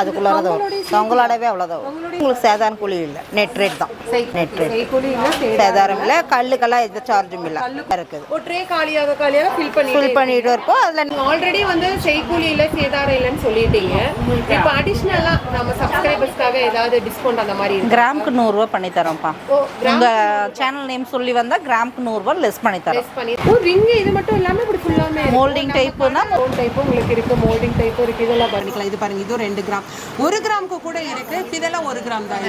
அதுக்குள்ளார தான் வரும். தொங்கலோடவே அவ்வளோதான் வரும். உங்களுக்கு சேதாரம் கூலி இல்லை. நெட் ரேட் தான். நெட் ரேட் செய்கூலி இல்ல சேதாரம் சேதாரம் இல்லை. கல்லுக்கெல்லாம் எந்த சார்ஜும் இல்லை. இருக்குது. ஒரு ட்ரே காலியாக காலியாக ஃபில் பண்ணி ஃபில் பண்ணிட்டு இருப்போம். அதில் ஆல்ரெடி வந்து செய்கூலி இல்ல சேதாரம் இல்லைன்னு சொல்லிட்டீங்க. இப்போ அடிஷ்னலா நம்ம சப்ஸ்கிரைபர்ஸ்க்காக ஏதாவது டிஸ்கவுண்ட் அந்த மாதிரி கிராமுக்கு நூறுரூவா பண்ணி தரோம்ப்பா உங்கள் சேனல் நேம் சொல்லி வந்தால் கிராமுக்கு நூறுரூவா லெஸ் பண்ணி தரோம் இது மட்டும் இல்லாம இப்படி ஃபுல்லாமே மோல்டிங் டைப்புனா மோல்டிங் டைப் உங்களுக்கு இருக்கு. மோல்டிங் டைப் இருக்கு. இதெல்லாம் பண்ணிக்கலாம் இது பாருங்க. இது ரெண்டு கிராம். ஒரு கிராமுக்கு கூட இருக்கு. இதெல்லாம் ஒரு கிராம் தான்?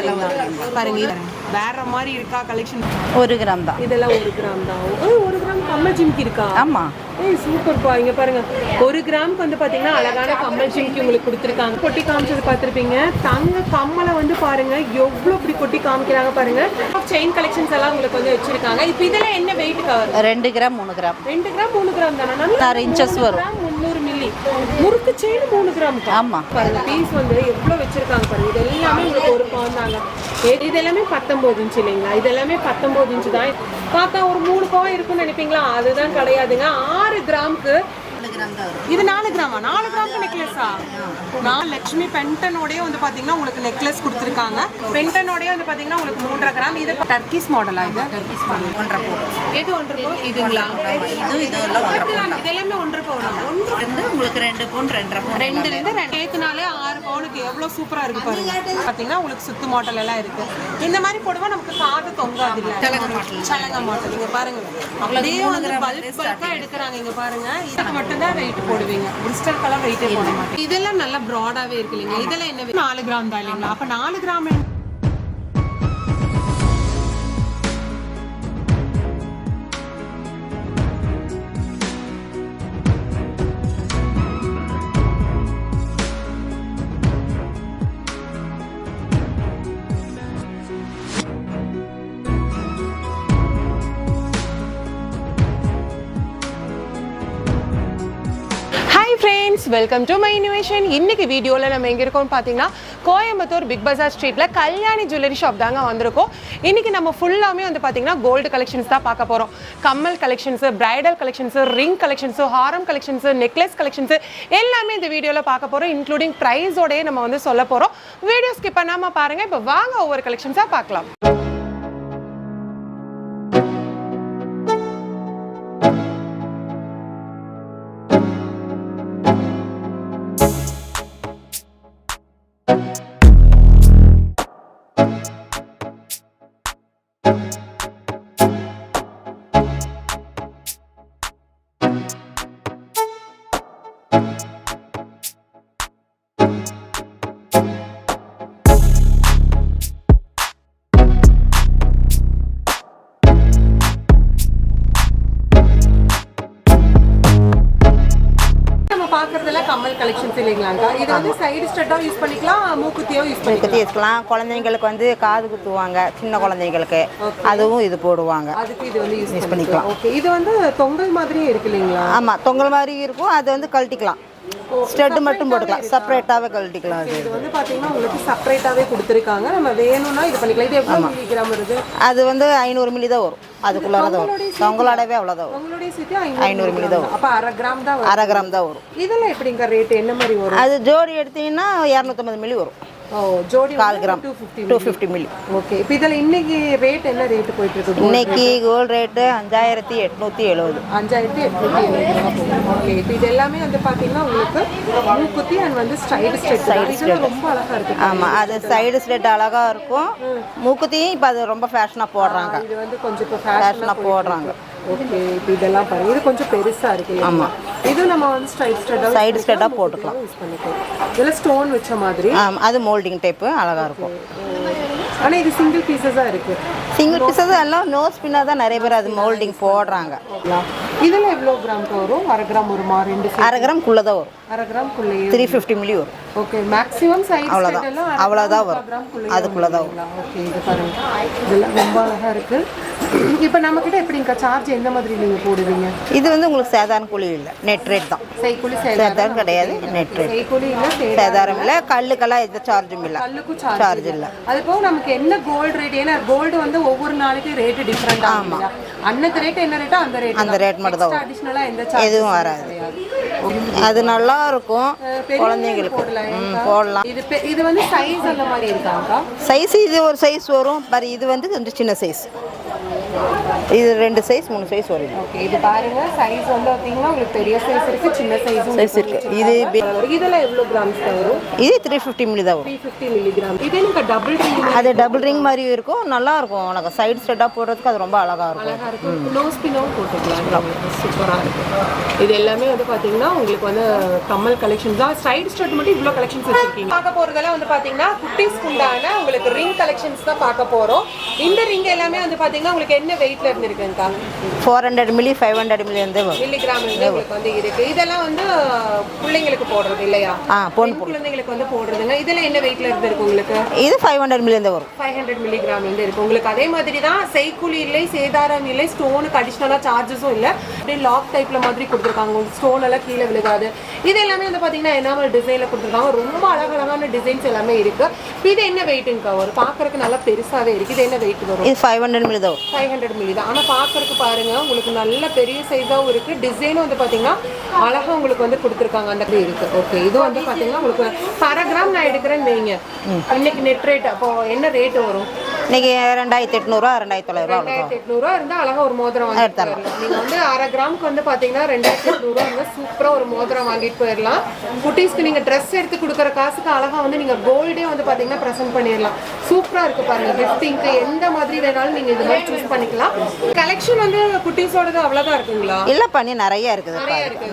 பாருங்க வேற மாதிரி இருக்கா கலெக்ஷன் ஒரு கிராம் தான். இதெல்லாம் ஒரு கிராம் தான். ஒரு கிராம் கம்மல் ஜிம்கி இருக்கா? ஆமாம் ஏய் சூப்பர்ப்பா இங்க பாருங்க. ஒரு கிராமுக்கு வந்து பாத்தீங்கன்னா அழகான கம்மல் ஜிம்கி உங்களுக்கு கொடுத்துருக்காங்க. கொட்டி காமிச்சது பார்த்திருப்பீங்க. தங்க கம்மலை வந்து பாருங்க. எவ்வளவு இப்படி கொட்டி காமிக்கிறாங்க பாருங்க. செயின் கலெக்ஷன்ஸ் எல்லாம் உங்களுக்கு வந்து வச்சிருக்காங்க. இப்போ இதெல்லாம் என்ன வெயிட் கவர் ரெண்டு கிராம் மூணு கிராம். ரெண்டு கிராம் மூணு கிராம் தானே? inches வரும். முந்நூறு மில்லி முறுக்கு செயின் மூணு கிராம் ஆமாம் பாருங்க பீஸ் வந்து எவ்வளவு வச்சிருக்காங்க பாருங்க. இது எல்லாமே உங்களுக்கு ஒரு பவுன் தாங்க. இது எல்லாமே பத்தொன்பது இன்ச் இல்லைங்களா? இது எல்லாமே பத்தொன்பது இன்ச் தான். பார்த்தா ஒரு மூணு பவுன் இருக்கும்னு நினைப்பீங்களா? அதுதான் கிடையாதுங்க. ஆறு கிராமுக்கு இது நாலு கிராமா? நாலு கிராமுக்கு நெக்லஸா நான் லட்சுமி பென்டனோடய வந்து பாத்தீங்கன்னா உங்களுக்கு நெக்லஸ் கொடுத்துருக்காங்க. பென்டனோடய வந்து பாத்தீங்கன்னா உங்களுக்கு மூன்றரை கிராம். இது டர்க்கிஸ் மாடலா இது? டர்க்கிஸ் மாடல் ஒன்றரை பவுன் எது ஒன்றரை பவுன் இதுங்களா இது இதெல்லாம் ஒன்றரை பவுன் இது எல்லாமே ஒன்றரை பவுனா ஒன்று இருந்து உங்களுக்கு ரெண்டு பவுன் ரெண்டரை பவுன் ரெண்டுல இருந்து ரெண்டு. ஏத்துனாலே ஆறு பவுனுக்கு எவ்வளவு சூப்பரா இருக்கு பாருங்க பாத்தீங்கன்னா உங்களுக்கு சுத்து மாடல் எல்லாம் இருக்கு. இந்த மாதிரி போடுவா நமக்கு காது தொங்காது இல்ல? சலங்க மாடல். சலங்க மாடல் இங்க பாருங்க. அப்படியே வந்து பல்க் பல்கா எடுக்கிறாங்க இங்க பாருங்க. இதுக்கு மட்டும் தான் வெயிட் போடுவீங்க. பிரிஸ்டல்கெல்லாம் வெயிட்டே போட மாட்டேன் இதெல்லாம் நல்லா ப்ராடாவே இருக்கு இல்லைங்க. இதெல்லாம் என்ன? நாலு கிராம் தான் இல்லைங்களா? அப்ப நாலு gram welcome to my innovation இன்னைக்கு வீடியோவில் நம்ம எங்கே இருக்கோம்னு பார்த்தீங்கன்னா கோயம்புத்தூர் பிக் பஜார் ஸ்ட்ரீட்டில் கல்யாணி ஜுவல்லரி ஷாப் தாங்க வந்திருக்கோம். இன்னைக்கு நம்ம ஃபுல்லாமே வந்து பார்த்தீங்கன்னா கோல்டு கலெக்ஷன்ஸ் தான் பார்க்க போகிறோம் கம்மல் collections bridal collections ring collections ஹாரம் கலெக்ஷன்ஸு நெக்லஸ் கலெக்ஷன்ஸு எல்லாமே இந்த வீடியோவில் பார்க்க போகிறோம் இன்க்ளூடிங் ப்ரைஸோடய நம்ம வந்து சொல்ல போகிறோம் வீடியோ ஸ்கிப் பண்ணாமல் பாருங்கள் இப்போ வாங்க ஒவ்வொரு கலெக்ஷன்ஸாக பார்க்கலாம். இது வந்து சைடு ஸ்டட்டாக யூஸ் பண்ணிக்கலாம். மூக்குத்தியோ யூஸ் பண்ணிக்கலாம் வச்சுக்கலாம் குழந்தைங்களுக்கு வந்து காது குத்துவாங்க சின்ன குழந்தைங்களுக்கு. அதுவும் இது போடுவாங்க. அதுக்கு இது வந்து யூஸ் பண்ணிக்கலாம். ஓகே. இது வந்து தொங்கல் மாதிரியே இருக்கு இல்லைங்களா? ஆமாம் தொங்கல் மாதிரி இருக்கும். அது வந்து கழட்டிக்கலாம். ஸ்டெட்டு மட்டும் போட்டுக்கலாம். செப்பரேட்டாகவே கழட்டிக்கலாம் அது. இது வந்து பாத்தீங்கன்னா உங்களுக்கு செப்பரேட்டாவே கொடுத்துருக்காங்க. நம்ம வேணும்னா இது பண்ணிக்கலாம். இது எவ்வளவு மில்லிகிராம் வருது? அது வந்து ஐநூறு மில்லி தான் வரும். அதுக்குள்ளார தான் வரும் தொங்கலோடவே அவ்வளோதான் வரும். உங்களுடைய சேர்த்து ஐநூறு மில்லி தான் வரும் அப்ப அரை கிராம் தான் அரை கிராம் தான் வரும். இதெல்லாம் எப்படிங்க ரேட் என்ன மாதிரி வரும்? அது ஜோடி எடுத்தீங்கன்னா இரநூத்தம்பது மில்லி வரும். ஜோடி கால் gram. Two fifty milli okay இப்போ இதில் இன்னைக்கு ரேட் என்ன ரேட் போயிட்டு இருக்கு இன்னைக்கு கோல்டு ரேட்டு அஞ்சாயிரத்தி எட்நூற்றி எழுபது அஞ்சாயிரத்தி எட்நூத்தி ஓகே இப்போ இது எல்லாமே வந்து பாத்தீங்கன்னா உங்களுக்கு மூக்குத்தி அண்ட் வந்து ஸ்டைடு ஸ்டெட் ரொம்ப அழகா இருக்கு. ஆமாம் அது சைடு ஸ்லெட் அழகாக இருக்கும். மூக்குத்தியும் இப்போ அது ரொம்ப ஃபேஷனாக போடுறாங்க. இது வந்து கொஞ்சம் இப்போ ஃபேஷனாக போடுறாங்க. ஓகே இப்போ இதெல்லாம் பாருங்க. இது கொஞ்சம் பெருசா இருக்கு. ஆமா. இது நம்ம வந்து ஸ்ட்ரைட் ஸ்ட்ரைட்டாக சைடு ஸ்லெட்டாக போட்டுக்கலாம். யூஸ் பண்ணிக்கலாம். இதெல்லாம் ஸ்டோன் வச்ச மாதிரி. ஆமாம் அது மோல்டிங் டைப்பு அழகாக இருக்கும். ஆனா இது சிங்கிள் பீசஸா இருக்கு. சிங்கிள் பீஸஸ் எல்லாம் நோஸ் பின்னாக தான் நிறைய பேர் அது மோல்டிங் போடுறாங்க. இதுல எவ்வளவு கிராம்க்கு வரும்? அரை கிராம் வருமா? ரெண்டு set? அரை கிராம்குள்ளே தான் வரும். அரை கிராம் குள்ளேயே த்ரீ ஃபிஃப்டி மில்லி வரும். ஓகே மேக்ஸிமம் சைஸ் அவ்வளவுதான். எல்லாம் அவ்வளவுதான் வரும். அதுக்குள்ள தான் ஓகே இது பாருங்க. இதெல்லாம் ரொம்ப அழகா இருக்கு. இப்போ நம்ம கிட்ட எப்படிங்கக்கா சார்ஜ் எந்த மாதிரி நீங்க போடுவீங்க? இது வந்து உங்களுக்கு சேதாரம் கூலி இல்லை நெட் ரேட் தான். சைக்குலி சேதாரம் கிடையாது நெட் ரேட் சைக்குலி இல்ல சேதாரம் இல்லை கல்லுக்கெல்லாம் எந்த சார்ஜும் இல்லை. கல்லுக்கும் சார்ஜ் இல்லை. அது போக நமக்கு என்ன கோல்டு ரேட் ஏன்னா கோல்டு வந்து ஒவ்வொரு நாளைக்கு ரேட் டிஃப்ரெண்ட் ஆகும் அன்னைக்கு ரேட் என்ன ரேட்டோ அந்த ரேட் அந்த ரேட் மட்டும் தான் வரும். அடிஷனலா எந்த சார்ஜ் எதுவும் வராது. அது நல்லா இருக்கும் குழந்தைங்களுக்கு. போடலாம் இது இது வந்து சைஸ் அந்த மாதிரி இருக்காங்கக்கா சைஸ் இது ஒரு சைஸ் வரும் பாரு இது வந்து கொஞ்சம் சின்ன சைஸ் இது ரெண்டு சைஸ் மூணு சைஸ் வரும் ஓகே இது பாருங்க சைஸ் வந்து பாத்தீங்கன்னா உங்களுக்கு பெரிய சைஸ் இருக்கு சின்ன சைஸும் சைஸ் இருக்கு. இது இதெல்லாம் எவ்வளவு கிராம்ஸ் வரும்? இது த்ரீ ஃபிஃப்டி மில்லி தான் த்ரீ ஃபிஃப்டி மில்லிகிராம் இதே நீங்க டபுள் ரிங் அது டபுள் ரிங் மாதிரி இருக்கும் நல்லா இருக்கும். உனக்கு சைடு ஸ்டெட்டாக போடுறதுக்கு அது ரொம்ப அழகா இருக்கும். அழகா இருக்கும். நோஸ் பின்னவும் போட்டுக்கலாம். சூப்பரா இருக்கு இது எல்லாமே வந்து பாத்தீங்கன்னா உங்களுக்கு வந்து கம்மல் கலெக்ஷன் தான் சைடு ஸ்டட் மட்டும் இவ்வளோ கலெக்ஷன்ஸ் வச்சிருக்கீங்க. பார்க்க போறதெல்லாம் வந்து பாத்தீங்கன்னா குட்டீஸ் உண்டான உங்களுக்கு ரிங் கலெக்ஷன்ஸ் தான் பார்க்க போறோம். இந்த ரிங் எல்லாமே வந்து பாத்தீங்கன்னா உங்களுக்கு என்ன வெயிட்ல இருந்து இருக்குங்கக்கா four hundred milli five hundred milli வந்து வரும். மில்லிகிராம் இருந்து உங்களுக்கு வந்து இருக்கு. இதெல்லாம் வந்து பிள்ளைங்களுக்கு போடுறது இல்லையா? ஆ பொண்ணு பெண் குழந்தைங்களுக்கு வந்து போடுறதுங்க. இதெல்லாம் என்ன வெயிட்ல இருந்து இருக்கு உங்களுக்கு? இது ஃபைவ் ஹண்ட்ரட் மில்லி வரும். ஃபைவ் ஹண்ட்ரட் மில்லிகிராம் வந்து இருக்கு. உங்களுக்கு அதே மாதிரி தான் செய்கூலி இல்லை சேதாரம் இல்லை ஸ்டோனுக்கு அடிஷ்னலாக சார்ஜஸும் இல்லை. அப்படியே லாக் டைப்ல மாதிரி கொடுத்துருக்காங்க. உங்களுக்கு ஸ்டோன் எல்லாம் கீழே விழுகாது. இது எல்லாமே வந்து பார்த்தீங்கன்னா என்னாமல் டிசைனில் கொடுத்துருக்காங்க. ரொம்ப அழகழகான டிசைன்ஸ் எல்லாமே இருக்கு. இப்ப இது என்ன வெயிட்டுங்கக்கா வரும்? பார்க்கறதுக்கு நல்லா பெருசாவே இருக்கு. இது என்ன வெயிட் வரும்? இது ஃபைவ் ஹண்ட்ரட் மில்லி தான் வரும். ஃபைவ் ஹண்ட்ரட் மில்லி தான். ஆனால் பார்க்கறதுக்கு பாருங்க உங்களுக்கு நல்ல பெரிய சைஸாகவும் இருக்கு. டிசைனும் வந்து பார்த்தீங்கன்னா அழகா உங்களுக்கு வந்து கொடுத்துருக்காங்க. அந்த மாதிரி இருக்கு. ஓகே இது வந்து பார்த்தீங்கன்னா உங்களுக்கு பர கிராம் நான் எடுக்கிறேன்னு வைங்க. இன்னைக்கு நெட் ரேட் அப்போ என்ன ரேட் வரும்? இன்னைக்கு ரெண்டாயிரத்தி எட்நூறுவா ரெண்டாயிரத்தி தொள்ளாயிரூவா ரெண்டாயிரத்தி எட்நூறுவா இருந்தா அழகா ஒரு மோதிரம் வாங்கிட்டு போயிடலாம். நீங்க வந்து அரை கிராமுக்கு வந்து பாத்தீங்கன்னா ரெண்டாயிரத்தி எட்நூறுவா இருந்தா சூப்பரா ஒரு மோதிரம் வாங்கிட்டு போயிடலாம். குட்டீஸ்க்கு நீங்க ட்ரெஸ் எடுத்து கொடுக்குற காசுக்கு அழகா வந்து நீங்க கோல்டே வந்து பாத்தீங்கன்னா ப்ரெசென்ட் பண்ணிடலாம். சூப்பரா இருக்கு பாருங்க கிஃப்டிங்க்கு எந்த மாதிரி வேணாலும் நீங்க இது மாதிரி சூஸ் பண்ணிக்கலாம். கலெக்ஷன் வந்து குட்டீஸோடது அவ்வளவுதான் இருக்குங்களா? இல்லை பண்ணி நிறைய இருக்குது.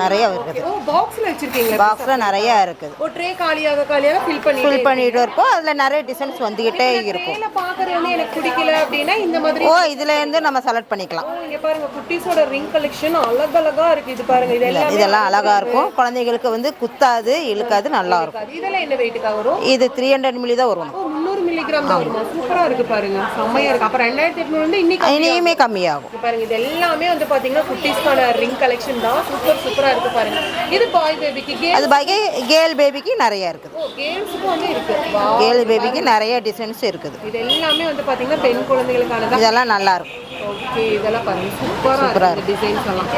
நிறைய இருக்குது. ஓ பாக்ஸ்ல வச்சிருக்கீங்க பாக்ஸில் நிறைய இருக்குது. ஒரு ட்ரே காலியாக காலியாக ஃபில் பண்ணி ஃபில் பண்ணிட்டு இருப்போம். அதில் நிறைய டிசைன்ஸ் வந்துக்கிட்டே இருக்கும். ட்ரேல பாக்குறது வந்து எனக்கு பிடிக்கல அப்படின்னா இந்த மாதிரி ஓ இதுல இருந்து நம்ம செலக்ட் பண்ணிக்கலாம். இங்க பாருங்க குட்டீஸோட ரிங் கலெக்ஷன் அழகழகா இருக்கு. இது பாருங்க இது எல்லாம் இதெல்லாம் அழகா இருக்கும். குழந்தைகளுக்கு வந்து குத்தாது இழுக்காது நல்லா இருக்கும். இருக்காது. இதெல்லாம் என்ன வெயிட்டுக்கா வரும்? இது த்ரீ ஹண்ட்ரட் மில்லி தான் வரும். முந்நூறு மில்லிகிராம் தான் வருமா? சூப்பரா இருக்கு பாருங்க. செம்மையா இருக்கு. அப்ப ரெண்டாயிரத்தி எட்நூறு வந்து இன்னைக்கு இனியுமே கம்மியாகும். பாருங்க இது எல்லாமே வந்து பாத்தீங்கன்னா குட்டீஸ்க்கான ரிங் கலெக்ஷன் தான். சூப்பர் சூப்பரா இருக்கு பாருங்க. இது பாய் பேபிக்கு அது பாக்கி கேர்ள் பேபிக்கு நிறைய இருக்குது. கேர்ள்ஸுக்கும் வந்து இருக்கு. கேர்ள் பேபிக்கு நிறைய டிசைன்ஸ் இருக்குது. இது எல்லாமே வந்து பாத்தீங்கன்னா பெண் குழந்தைகளுக்கானதான் இதெல்லாம் நல்லா இருக்கும். ஓகே இதெல்லாம் பாருங்க. சூப்பரா இருக்கு டிசைன்ஸ் எல்லாம்.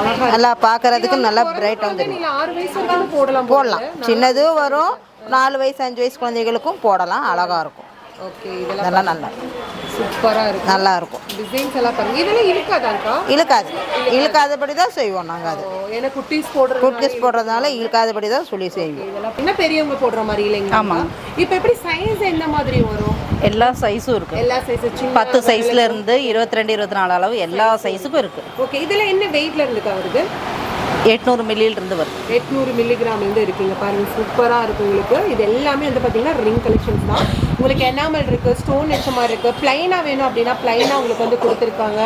அழகா நல்லா பார்க்கறதுக்கு நல்லா நீங்க வயசு வரைக்கும் போடலாம் போடலாம். சின்னதும் வரும் நாலு வயசு அஞ்சு வயசு குழந்தைகளுக்கும் போடலாம். அழகா இருக்கும். ஓகே இதெல்லாம் இதெல்லாம் நல்லா சூப்பரா இருக்கு நல்லா இருக்கும் டிசைன்ஸ் எல்லாம் பாருங்க. இதெல்லாம் இருக்காதாக்கா இழுக்காது. இழுக்காதபடி தான் செய்வோம் நாங்கள் அது. ஏன்னா குட்டீஸ் போடுறது குட்கஸ் போடுறதுனால இழுக்காதபடி தான் சொல்லி செய்வோம். இதெல்லாம் என்ன பெரியவங்க போடுற மாதிரி இல்லைங்க ஆமா. இப்போ எப்படி சைஸ் என்ன மாதிரி வரும்? எல்லா சைஸும் இருக்கு. எல்லா சைஸ் சின்ன பத்து சைஸ்ல இருந்து இருபத்தி ரெண்டு இருபத்தி நாலு அளவு எல்லா சைஸுக்கும் இருக்கு. ஓகே இதுல என்ன வெயிட்ல இருந்துக்கா வருது எட்நூறு மில்லியில இருந்து வருது. எட்நூறு மில்லிகிராம் வந்து இருக்குங்க பாருங்க. சூப்பரா இருக்கு உங்களுக்கு. இது எல்லாமே வந்து பாத்தீங்கன்னா ரிங் கலெக்ஷன்ஸ் தான். உங்களுக்கு எனாமல் இருக்கு ஸ்டோன் வச்ச மாதிரி இருக்கு. பிளைனா வேணும் அப்படின்னா பிளைனா உங்களுக்கு வந்து கொடுத்துருக்காங்க.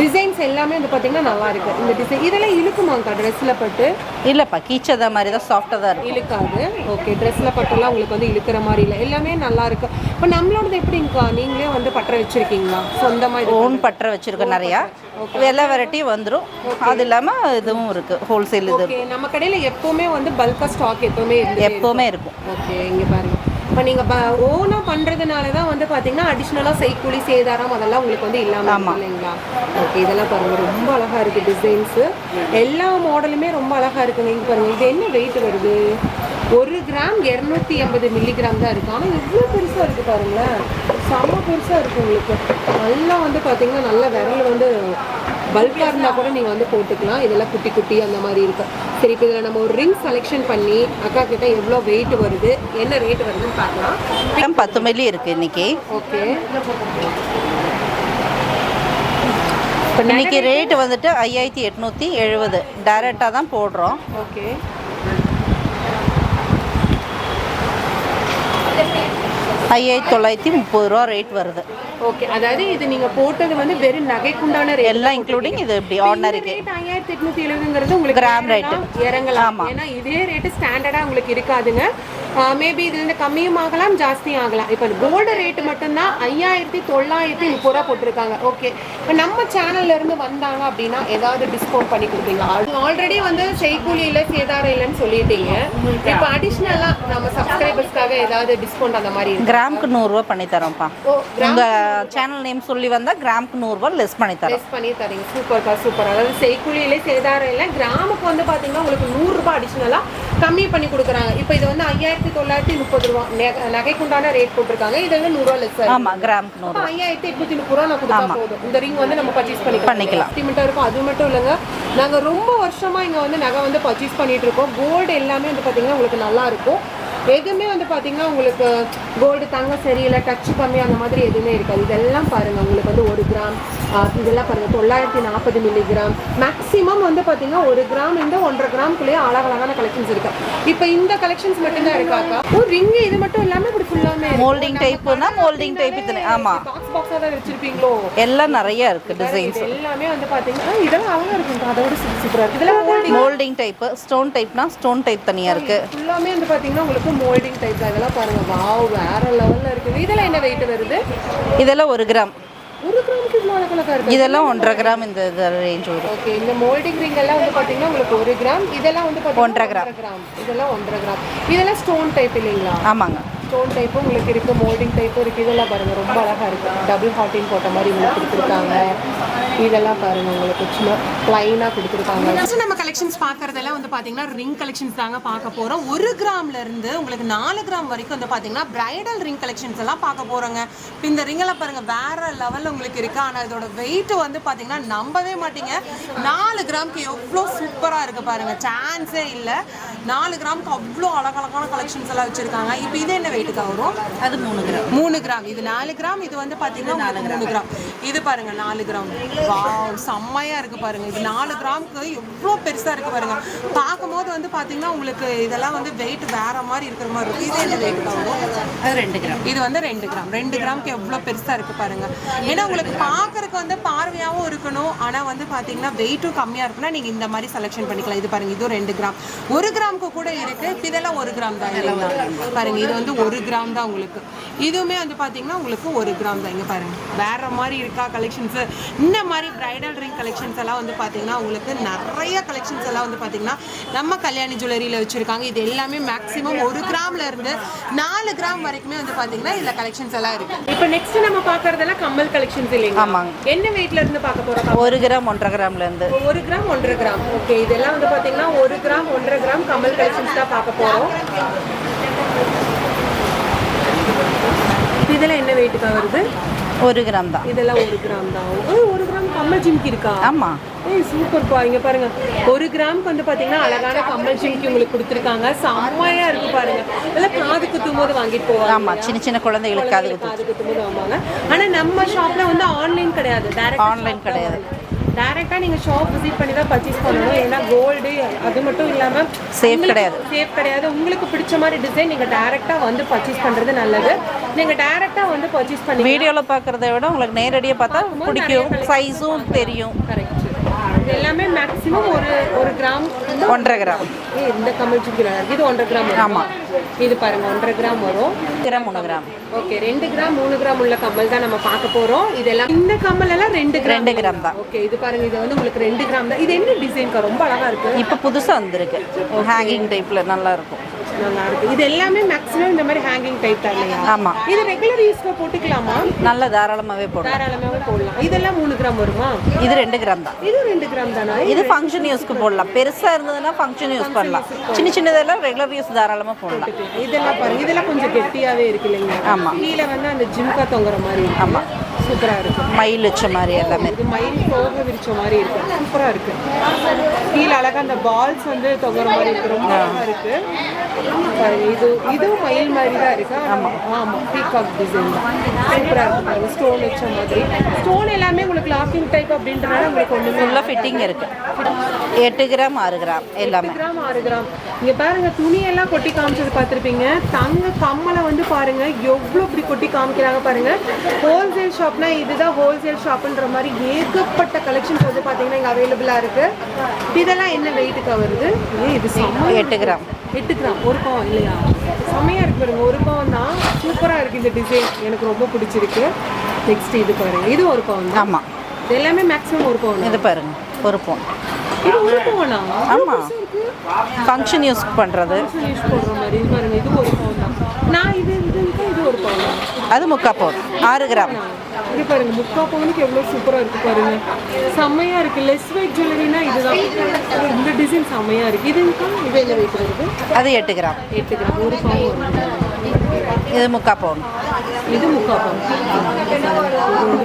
டிசைன்ஸ் எல்லாமே வந்து பாத்தீங்கன்னா நல்லா இருக்கு. இந்த டிசைன் இதெல்லாம் இழுக்குமாங்கக்கா ட்ரெஸ்ல பட்டு? இல்லப்பா கீச்சதா மாதிரி தான் சாஃப்டா தான் இருக்கும். இழுக்காது. ஓகே ட்ரெஸ்ல பட்டெல்லாம் உங்களுக்கு வந்து இழுக்கிற மாதிரி இல்லை. எல்லாமே நல்லா இருக்கு. இப்போ நம்மளோடது எப்படிங்கக்கா நீங்களே வந்து பற்ற வச்சிருக்கீங்களா? சொந்தமா இது ஓன் பற்ற வச்சிருக்கோம் நிறையா. எல்லா வெரைட்டியும் வந்துடும் அது இல்லாம இதுவும் இருக்கு. ஹோல்சேல் இது. நம்ம கடையில எப்பவுமே வந்து பல்கா ஸ்டாக் எப்பவுமே எப்பவுமே இருக்கும். ஓகே இங்க பாருங்க. இப்போ நீங்க ஓனா பண்றதுனால தான் வந்து பாத்தீங்கன்னா அடிஷ்னலா செய்கூலி சேதாரம் அதெல்லாம் உங்களுக்கு வந்து இல்லாம இருக்கு இல்லைங்களா? ஓகே இதெல்லாம் பாருங்க ரொம்ப அழகா இருக்கு டிசைன்ஸ் எல்லா மாடலுமே ரொம்ப அழகா இருக்குங்க. இங்க பாருங்க இது என்ன வெயிட் வருது? ஒரு கிராம் இரநூத்தி எண்பது மில்லிகிராம் தான் இருக்கு. ஆனால் இவ்வளோ பெருசா இருக்கு பாருங்களேன். செம்ம பெருசா இருக்கு உங்களுக்கு. நல்லா வந்து பாத்தீங்கன்னா நல்ல விரல் வந்து பல்காக இருந்தால் கூட நீங்கள் வந்து போட்டுக்கலாம். இதெல்லாம் குட்டி குட்டி அந்த மாதிரி இருக்கு சரி இப்போ இதில் நம்ம ஒரு ரிங் செலெக்ஷன் பண்ணி அக்கா கிட்ட எவ்வளோ வெயிட் வருது என்ன ரேட் வருதுன்னு பார்க்கலாம். பத்து மில்லி இருக்கு இன்னைக்கு. ஓகே இன்னைக்கு ரேட் வந்துட்டு ஐயாயிரத்தி எட்நூத்தி எழுபது டைரக்டா தான் போடுறோம். ஓகே ஐயாயிரத்தி தொள்ளாயிரத்தி முப்பது ரூபா ரேட் வருது. ஓகே அதாவது இது நீங்க போட்டது வந்து வெறும் நகைக்குண்டான ரேட் எல்லாம் இன்க்ளூடிங் இது இப்படி ஆர்டினரிக்கு ரேட் ஐயாயிரத்தி எட்நூத்தி எழுபதுங்கிறது உங்களுக்கு இறங்கலாம், rate. இறங்கலாம். ஏன்னா இதே ரேட்டு ஸ்டாண்டர்டா உங்களுக்கு இருக்காதுங்க. மேபி இதுல இருந்து கம்மியும் ஆகலாம் ஜாஸ்தியும் ஆகலாம். இப்போ கோல்டு ரேட் மட்டும்தான் ஐயாயிரத்தி தொள்ளாயிரத்தி முப்பது ரூபா போட்டிருக்காங்க. ஓகே இப்போ நம்ம சேனல்ல இருந்து வந்தாங்க அப்படின்னா ஏதாவது டிஸ்கவுண்ட் பண்ணி கொடுப்பீங்களா? ஆல்ரெடி வந்து செய்கூலி இல்லை சேதாரம் இல்லைன்னு சொல்லிட்டீங்க. இப்போ அடிஷ்னலா நம்ம சப்ஸ்கிரைபர்ஸ்க்காக ஏதாவது டிஸ்கவுண்ட் அந்த மாதிரி? கிராமுக்கு நூறுரூவா பண்ணி தரோம்ப்பா உங்கள் சேனல் நேம் சொல்லி வந்தால் கிராமுக்கு நூறுரூவா லெஸ் பண்ணி தரோம். லெஸ் பண்ணி தரீங்க. சூப்பர்க்கா சூப்பர் அதாவது செய்கூலியிலே சேதாரம் இல்லை கிராமுக்கு வந்து பார்த்தீங்கன்னா உங்களுக்கு நூறுரூபா அடிஷ்னலாக கம்மி பண்ணி கொடுக்குறாங்க. இப்போ இது வந்து ஐயாயிரத்தி தொள்ளாயிரத்தி முப்பது ரூபா. நகைக்குண்டான ரேட் போட்டிருக்காங்க. இது வந்து நூறுரூவா லெஸ் ஆமாம் கிராமுக்கு நூறு ஐயாயிரத்தி எட்நூத்தி முப்பது ரூபா நான் கொடுத்தா போதும். இந்த ரிங் வந்து நம்ம பர்ச்சேஸ் பண்ணிக்கலாம். பண்ணிக்கலாம். எஸ்டிமேட்டாக இருக்கும். அது மட்டும் இல்லைங்க. நாங்கள் ரொம்ப வருஷமா இங்கே வந்து நகை வந்து பர்ச்சேஸ் பண்ணிட்டு இருக்கோம். கோல்டு எல்லாமே வந்து பார்த்தீங்கன்னா உங்களுக்கு நல்லா இருக்கும். எதுவுமே வந்து பார்த்தீங்கன்னா உங்களுக்கு கோல்டு தங்க சரியில்லை டச் கம்மி அந்த மாதிரி எதுவுமே இருக்காது. இதெல்லாம் பாருங்க உங்களுக்கு வந்து ஒரு கிராம் இதெல்லாம் பாருங்க தொள்ளாயிரத்தி நாற்பது மில்லிகிராம் மேக்ஸிமம் வந்து பார்த்தீங்கன்னா ஒரு கிராம் இந்த ஒன்றரை கிராம்குள்ளேயே அழகழகான கலெக்ஷன்ஸ் இருக்கு. இப்போ இந்த கலெக்ஷன்ஸ் மட்டும்தான் இருக்காக்கா ஓ ரிங்கு இது மட்டும் இல்லாமல் இப்படி ஃபுல்லாமே மோல்டிங் டைப்புனா மோல்டிங் டைப் இத்தனை ஆமாம் பாக்ஸ் பாக்ஸாக தான் வச்சிருப்பீங்களோ? எல்லாம் நிறைய இருக்குது டிசைன்ஸ் எல்லாமே வந்து பாத்தீங்கன்னா இதெல்லாம் அழகா இருக்குங்க அதோட சூப்பரா இருக்கு. இதெல்லாம் மோல்டிங் டைப்பு ஸ்டோன் டைப்னா ஸ்டோன் டைப் தனியாக இருக்குது ஃபுல்லாமே வந்து பாத்தீங்கன்னா உங்களுக்கு மோல்டிங் டைப் இதெல்லாம் பாருங்க. வாவ் வேற லெவல்ல இருக்குது. இதெல்லாம் என்ன வெயிட் வருது? இதெல்லாம் ஒரு கிராம். ஒரு கிராமுக்கு இவ்வளோ அழகழகா இருக்கு. இதெல்லாம் ஒன்றரை கிராம் இந்த ரேஞ்ச் வரும். ஓகே இந்த மோல்டிங் ரிங் எல்லாம் வந்து பாத்தீங்கன்னா உங்களுக்கு ஒரு கிராம். இதெல்லாம் வந்து ஒன்றரை கிராம். கிராம். இதெல்லாம் ஒன்றரை கிராம். இதெல்லாம் ஸ்டோன் டைப் இல்லைங்களா? ஆமாங்க. ஸ்டோன் டைப்பும் உங்களுக்கு இருக்கு மோல்டிங் டைப்பும் இருக்கு. இதெல்லாம் பாருங்க ரொம்ப அழகா இருக்கு. டபுள் ஹாட்டின் போட்ட மாதிரி உங்களுக்கு கொடுத்துருக்காங்க. இதெல்லாம் பாருங்க உங்களுக்கு சும்மா ப்ளைனாக கொடுத்துருக்காங்க. நம்ம கலெக்ஷன்ஸ் பாக்குறதெல்லாம் வந்து பார்த்தீங்கன்னா ரிங் கலெக்ஷன்ஸ் தாங்க பார்க்க போறோம். ஒரு கிராம்ல இருந்து உங்களுக்கு நாலு கிராம் வரைக்கும் வந்து பார்த்தீங்கன்னா பிரைடல் ரிங் கலெக்ஷன்ஸ் எல்லாம் பார்க்க போறோங்க. இந்த ரிங் எல்லாம் பாருங்க வேற லெவல்ல உங்களுக்கு இருக்கு. ஆனா இதோட வெயிட் வந்து பார்த்தீங்கன்னா நம்பவே மாட்டீங்க. நாலு கிராம்க்கு எவ்வளோ சூப்பரா இருக்கு பாருங்க. சான்ஸே இல்லை. நாலு கிராமுக்கு அவ்வளோ அழகழகான கலெக்ஷன்ஸ் எல்லாம் வச்சிருக்காங்க. இப்போ இது என்ன வெயிட்டுக்கா வரும். அது மூணு கிராம். மூணு கிராம். இது நாலு கிராம் இது வந்து பாத்தீங்கன்னா உங்களுக்கு மூணு கிராம். இது பாருங்க நாலு கிராம். செம்மையா இருக்கு பாருங்க. இது நாலு கிராமுக்கு எவ்வளோ பெருசா இருக்கு பாருங்க. பார்க்கும்போது வந்து பாத்தீங்கன்னா உங்களுக்கு இதெல்லாம் வந்து வெயிட் வேற மாதிரி இருக்கிற மாதிரி இருக்கு இது என்ன வெயிட் வரும்? அது ரெண்டு கிராம். இது வந்து ரெண்டு கிராம். ரெண்டு கிராமுக்கு எவ்வளோ பெருசா இருக்கு பாருங்க. ஏன்னா உங்களுக்கு பார்க்கறதுக்கு வந்து பார்வையாவும் இருக்கணும். ஆனா வந்து பாத்தீங்கன்னா வெயிட்டும் கம்மியா இருக்குன்னா நீங்க இந்த மாதிரி செலெக்ஷன் பண்ணிக்கலாம். இது பாருங்க இதுவும் ரெண்டு கிராம். ஒரு கிராமுக்கு கூட இருக்கு. இதெல்லாம் ஒரு கிராம் தான்? பாருங்க இது வந்து ஒரு கிராம் தான் உங்களுக்கு. இதுவுமே வந்து பாத்தீங்கன்னா உங்களுக்கு ஒரு கிராம் தான். இங்க பாருங்க. வேற மாதிரி இருக்கா கலெக்ஷன்ஸ் இந்த மாதிரி பிரைடல் ரிங் கலெக்ஷன்ஸ் எல்லாம் வந்து பாத்தீங்கன்னா உங்களுக்கு நிறைய கலெக்ஷன்ஸ் எல்லாம் வந்து பாத்தீங்கன்னா நம்ம கல்யாணி ஜுவல்லரியில வச்சிருக்காங்க. இது எல்லாமே மேக்ஸிமம் ஒரு கிராம்ல இருந்து நாலு கிராம் வரைக்குமே வந்து பாத்தீங்கன்னா இதுல கலெக்ஷன்ஸ் எல்லாம் இருக்கு. இப்போ நெக்ஸ்ட் நம்ம பாக்குறதெல்லாம் கம்மல் கலெக்ஷன்ஸ் இல்லைங்க ஆமாங்க. என்ன வெயிட்ல இருந்து பார்க்க போறோம்? ஒரு கிராம் ஒன்றரை கிராம்லேருந்து ஒரு கிராம் ஒன்றரை கிராம். ஓகே இதெல்லாம் வந்து பாத்தீங்கன்னா ஒரு கிராம் ஒன்றரை கிராம் கமல் கலெக்ஷன்ஸ் தான் பார்க்க போறோம். இதெல்லாம் என்ன வெயிட்டுக்கா வருது? ஒரு கிராம் தான். இதெல்லாம் ஒரு கிராம் தான். ஒரு கிராம் கம்மல் ஜிம்கி இருக்கா? ஆமாம் ஏய் சூப்பர்ப்பா இங்க பாருங்க. ஒரு கிராமுக்கு வந்து பாத்தீங்கன்னா அழகான கம்மல் ஜிம்கி உங்களுக்கு கொடுத்துருக்காங்க. செம்மையா இருக்கு பாருங்க. இதெல்லாம் காது குத்தும் போது வாங்கிட்டு போவாங்க. ஆமாம் சின்ன சின்ன குழந்தைகளுக்கு அது காது குத்தும் போது வாங்குவாங்க. ஆனா நம்ம ஷாப்ல வந்து ஆன்லைன் கிடையாது. டைரக்ட் Online கிடையாது. டைரக்டாக நீங்கள் ஷாப் விசிட் பண்ணி தான் பர்ச்சேஸ் பண்ணணும். ஏன்னா கோல்டு அது மட்டும் இல்லாமல் Safe கிடையாது. சேஃப் கிடையாது. உங்களுக்கு பிடிச்ச மாதிரி டிசைன் நீங்கள் டைரெக்டாக வந்து பர்ச்சேஸ் பண்ணுறது நல்லது. நீங்கள் டைரெக்டாக வந்து பர்ச்சேஸ் பண்ணி வீடியோவில் பார்க்குறத விட உங்களுக்கு நேரடியாக பார்த்தா பிடிக்கும். சைஸும் தெரியும். கரெக்ட் இது எல்லாமே மேக்ஸிமம் ஒரு ஒரு கிராம் ஒன்றரை கிராம் இந்த கமல் சுக்கி நல்லா இருக்கு இது ஒன்றரை கிராம் வரும். ஆமா. இது பாருங்க ஒன்றரை கிராம் வரும். கிராம் மூணு கிராம் ஓகே ரெண்டு கிராம் மூணு கிராம் உள்ள கம்மல் தான் நம்ம பார்க்க போறோம். இதெல்லாம் இந்த கம்மல் எல்லாம் ரெண்டு கிராம் ரெண்டு கிராம் தான். ஓகே இது பாருங்க இது வந்து உங்களுக்கு ரெண்டு கிராம் தான். இது என்ன டிசைன்க்கா ரொம்ப அழகா இருக்கு. இப்போ புதுசாக வந்திருக்கு. ஹேங்கிங் டைப்பில் நல்லா இருக்கும். நல்லா இருக்கு இது எல்லாமே மேக்ஸிமம் இந்த மாதிரி ஹேங்கிங் டைப் தான் இல்லையா? ஆமாம் இது ரெகுலர் யூஸ்க்கு போட்டுக்கலாமா? நல்ல தாராளமாகவே போடலாம். தாராளமாவே போடலாம். இதெல்லாம் மூணு கிராம் வருமா? இது ரெண்டு கிராம் தான். இது ரெண்டு கிராம் தானா? இது ஃபங்க்ஷன் யூஸ்க்கு போடலாம். பெருசாக இருந்ததுன்னா ஃபங்க்ஷன் யூஸ் பண்ணலாம். சின்ன சின்னதெல்லாம் ரெகுலர் யூஸ் தாராளமாக போடலாம். இதெல்லாம் பாருங்க. இதெல்லாம் கொஞ்சம் கெட்டியாவே இருக்கு இல்லைங்க ஆமா. கீழே வந்து அந்த ஜிம்கா தொங்குற மாதிரி. ஆமா. சூப்பரா இருக்கு. மயில் வச்ச மாதிரி எல்லாமே. இது மயில் போக விரிச்ச மாதிரி இருக்கு. சூப்பரா இருக்கு. கீழே அழகா அந்த பால்ஸ் வந்து தொங்குற மாதிரி இருக்கு. ரொம்ப அழகா இருக்கு. இது இதுவும் மயில் மாதிரி தான் இருக்கு? ஆமா. ஆமா பீகாக் டிசைன் தான். சூப்பரா இருக்கு பாருங்க ஸ்டோன் வச்ச மாதிரி. ஸ்டோன் எல்லாமே உங்களுக்கு லாக்கிங் டைப் அப்படின்றனால உங்களுக்கு ஒண்ணுமே ஃபுல்லாக ஃபிட்டிங் இருக்குது எட்டு கிராம் ஆறு கிராம் எல்லாமே. கிராம் ஆறு கிராம். இங்க பாருங்க துணியெல்லாம் கொட்டி காமிச்சது பார்த்துருப்பீங்க. தங்க கம்மலை வந்து பாருங்க எவ்வளோ இப்படி கொட்டி காமிக்கிறாங்க பாருங்க. ஹோல்சேல் ஷாப்னா இதுதான் ஹோல்சேல் ஷாப்ன்ற மாதிரி ஏகப்பட்ட கலெக்ஷன்ஸ் வந்து பார்த்தீங்கன்னா இங்கே அவைலபிளாக இருக்கு. இதெல்லாம் என்ன வெயிட்டுக்கு வருது? இது எட்டு கிராம். எட்டு கிராம். ஒரு பவுன் இல்லையா? செம்மையா இருக்கு பாருங்க. ஒரு பவுன் தான். சூப்பராக இருக்கு இந்த டிசைன் எனக்கு ரொம்ப பிடிச்சிருக்கு. நெக்ஸ்ட் இது பாருங்க. இது ஒரு பவுன் தான். ஆமாம் எல்லாமே மேக்ஸிமம் ஒரு பவுன் இது பாருங்க. ஒரு பவுனா. ஆமாம் ஃபங்க்ஷன் யூஸ் பண்ணுறது யூஸ் பண்ணுற மாதிரி இது பாருங்க இது ஒரு பவுன் தான். நான் இது இது இது இது ஒரு பவுன் தான். அது முக்கா பவுன். ஆறு கிராம். இது பாருங்க முக்கா பவுனுக்கு எவ்வளோ சூப்பராக இருக்கு பாருங்க. செம்மையா இருக்கு. லெஸ் வெயிட் ஜுவல்லரினா இதுதான். இந்த டிசைன் செம்மையா இருக்கு. இது இது என்ன வெயிட் வருது அது எட்டு கிராம். எட்டு கிராம். ஒரு பவுன். இது முக்கா பவுன். இது முக்கா பவுன்.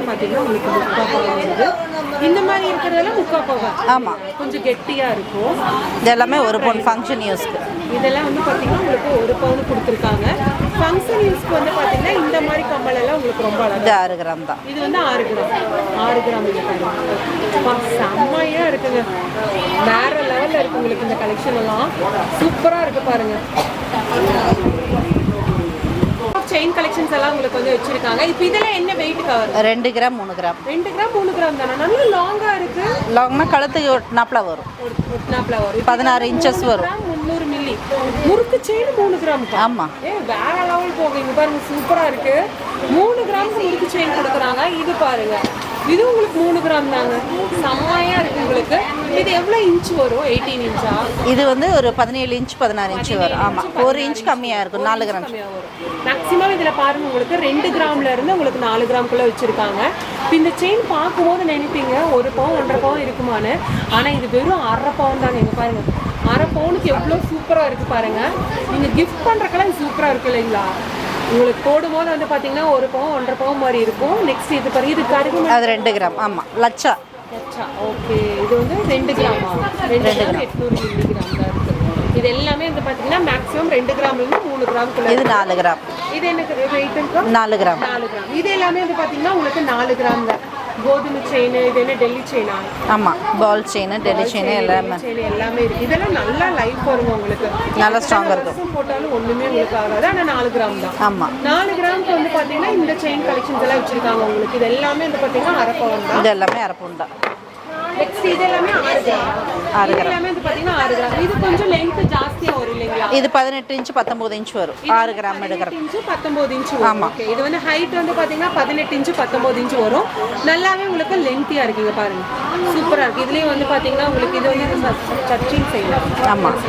பார்த்தீங்கன்னா உங்களுக்கு முக்கா பவுன் வருது இந்த மாதிரி இருக்கிறதெல்லாம் முக்கா பவுன் ஆமாம் கொஞ்சம் கெட்டியா இருக்கும். இது எல்லாமே ஒரு பவுன் ஃபங்க்ஷன் யூஸ்க்கு இதெல்லாம் வந்து பார்த்தீங்கன்னா உங்களுக்கு ஒரு பவுன் கொடுத்துருக்காங்க. ஃபங்க்ஷன் யூஸ்க்கு வந்து பார்த்தீங்கன்னா இந்த மாதிரி கம்மல் எல்லாம் உங்களுக்கு ரொம்ப அழகா இது ஆறு கிராம் தான். இது வந்து ஆறு கிராம். ஆறு கிராம் இது பாருங்க அப்பா, செம்மையா இருக்குங்க. வேற லெவல்ல இருக்கு உங்களுக்கு இந்த கலெக்ஷன் எல்லாம். சூப்பரா இருக்கு பாருங்க. செயின் கலெக்ஷன்ஸ் எல்லாம் உங்களுக்கு வந்து வச்சிருக்காங்க. இப்போ இதெல்லாம் என்ன வெயிட் கவர் ரெண்டு கிராம் மூணு கிராம். ரெண்டு கிராம் மூணு கிராம் தானே? நல்ல லாங்கா இருக்கு. லாங்னா கழுத்துக்கு ஒட்டினாப்புல வரும். ஒரு ஒட்டினாப்ல வரும். பதினாறு இன்ச்சஸ் வரும். கிராம் முந்நூறு மில்லி முறுக்கு செயின் மூணு கிராம் ஆமாம் ஏ வேற லெவல் போகுது. இங்க பாருங்க சூப்பரா இருக்கு. மூணு கிராமுக்கு முறுக்கு செயின் கொடுக்குறாங்க. இது பாருங்க. இது உங்களுக்கு மூணு கிராம் தாங்க. செம்மையா இருக்கு உங்களுக்கு. இது எவ்வளவு இன்ச் வரும்? எயிட்டீன் இன்ச்சா இது வந்து ஒரு பதினேழு இன்ச் பதினாறு இன்ச் வரும். ஆமாம் ஒரு இன்ச் கம்மியாக இருக்கும். நாலு கிராம். மேக்ஸிமம் இதுல பாருங்க உங்களுக்கு. ரெண்டு கிராம்ல இருந்து உங்களுக்கு நாலு கிராம்குள்ள வச்சிருக்காங்க. இப்ப இந்த செயின் பார்க்கும்போது நினைப்பீங்க ஒரு பவுன் ஒன்றரை பவுன் இருக்குமான்னு. ஆனா இது வெறும் அரை பவுன் தாங்க. இங்க பாருங்க. அரை பவுனுக்கு எவ்வளவு சூப்பரா இருக்கு பாருங்க. நீங்க கிஃப்ட் பண்றக்கெல்லாம் இது சூப்பரா இருக்கு இல்லைங்களா? உங்களுக்கு போடும்போது வந்து பாத்தீங்கன்னா ஒரு பவுன் ஒன்றரை பவுன் மாதிரி இருக்கும். நெக்ஸ்ட் இது பாருங்க இது கருகு அது ரெண்டு கிராம். ஆமாம் லட்சா ஓகே இது வந்து ரெண்டு கிராமா? ரெண்டு கிராம் எட்நூறு மில்லி கிராம் தான் இருக்கு. இது எல்லாமே வந்து பாத்தீங்கன்னா மேக்ஸிமம் ரெண்டு கிராம்ல இருந்து மூணு கிராம்குள்ள இது நாலு கிராம் இது எனக்கு வெயிட் நாலு கிராம் நாலு கிராம் இது எல்லாமே வந்து பாத்தீங்கன்னா உங்களுக்கு நாலு கிராம் தான் கோதுமை செயின் இது என்ன? டெல்லி செயினா ஆமாம் பால் செயின் டெல்லி செயின் எல்லாமே. செயின் எல்லாமே இருக்கு. இதெல்லாம் நல்லா லைஃப் வருங்க உங்களுக்கு. நல்லா ஸ்ட்ராங்காக இருக்கும் போட்டாலும் ஒண்ணுமே உங்களுக்கு ஆகாது. ஆனா நாலு கிராம் தான். ஆமாம் நாலு கிராமுக்கு வந்து பாத்தீங்கன்னா இந்த செயின் கலெக்ஷன்ஸ் எல்லாம் வச்சிருக்காங்க உங்களுக்கு. இது எல்லாமே வந்து பாத்தீங்கன்னா அரை பவுன் தான். இது எல்லாமே அரை பவுன் தான். நெக்ஸ்ட் இது எல்லாமே ஆறு கிராம். ஆறு இது எல்லாமே வந்து பாத்தீங்கன்னா ஆறு கிராம். இது கொஞ்சம் லென்த் ஜாஸ்தியா வரும் இல்லைங்களா? இது பதினெட்டு இன்ச் பத்தொம்போது இன்ச் வரும். ஆறு கிராம் எடுக்கிறோம் இன்ச்சு பத்தொம்போது இன்ச்சு ஓகே இது வந்து ஹைட் வந்து பாத்தீங்கன்னா பதினெட்டு இன்ச்சு பத்தொம்போது இன்ச்சு வரும். நல்லாவே உங்களுக்கு லென்த்தியா இருக்குங்க பாருங்க. சூப்பரா இருக்கு. இதுலயும் வந்து பாத்தீங்கன்னா உங்களுக்கு இது வந்து சச்சின் செய்யலாம் ஆமாம்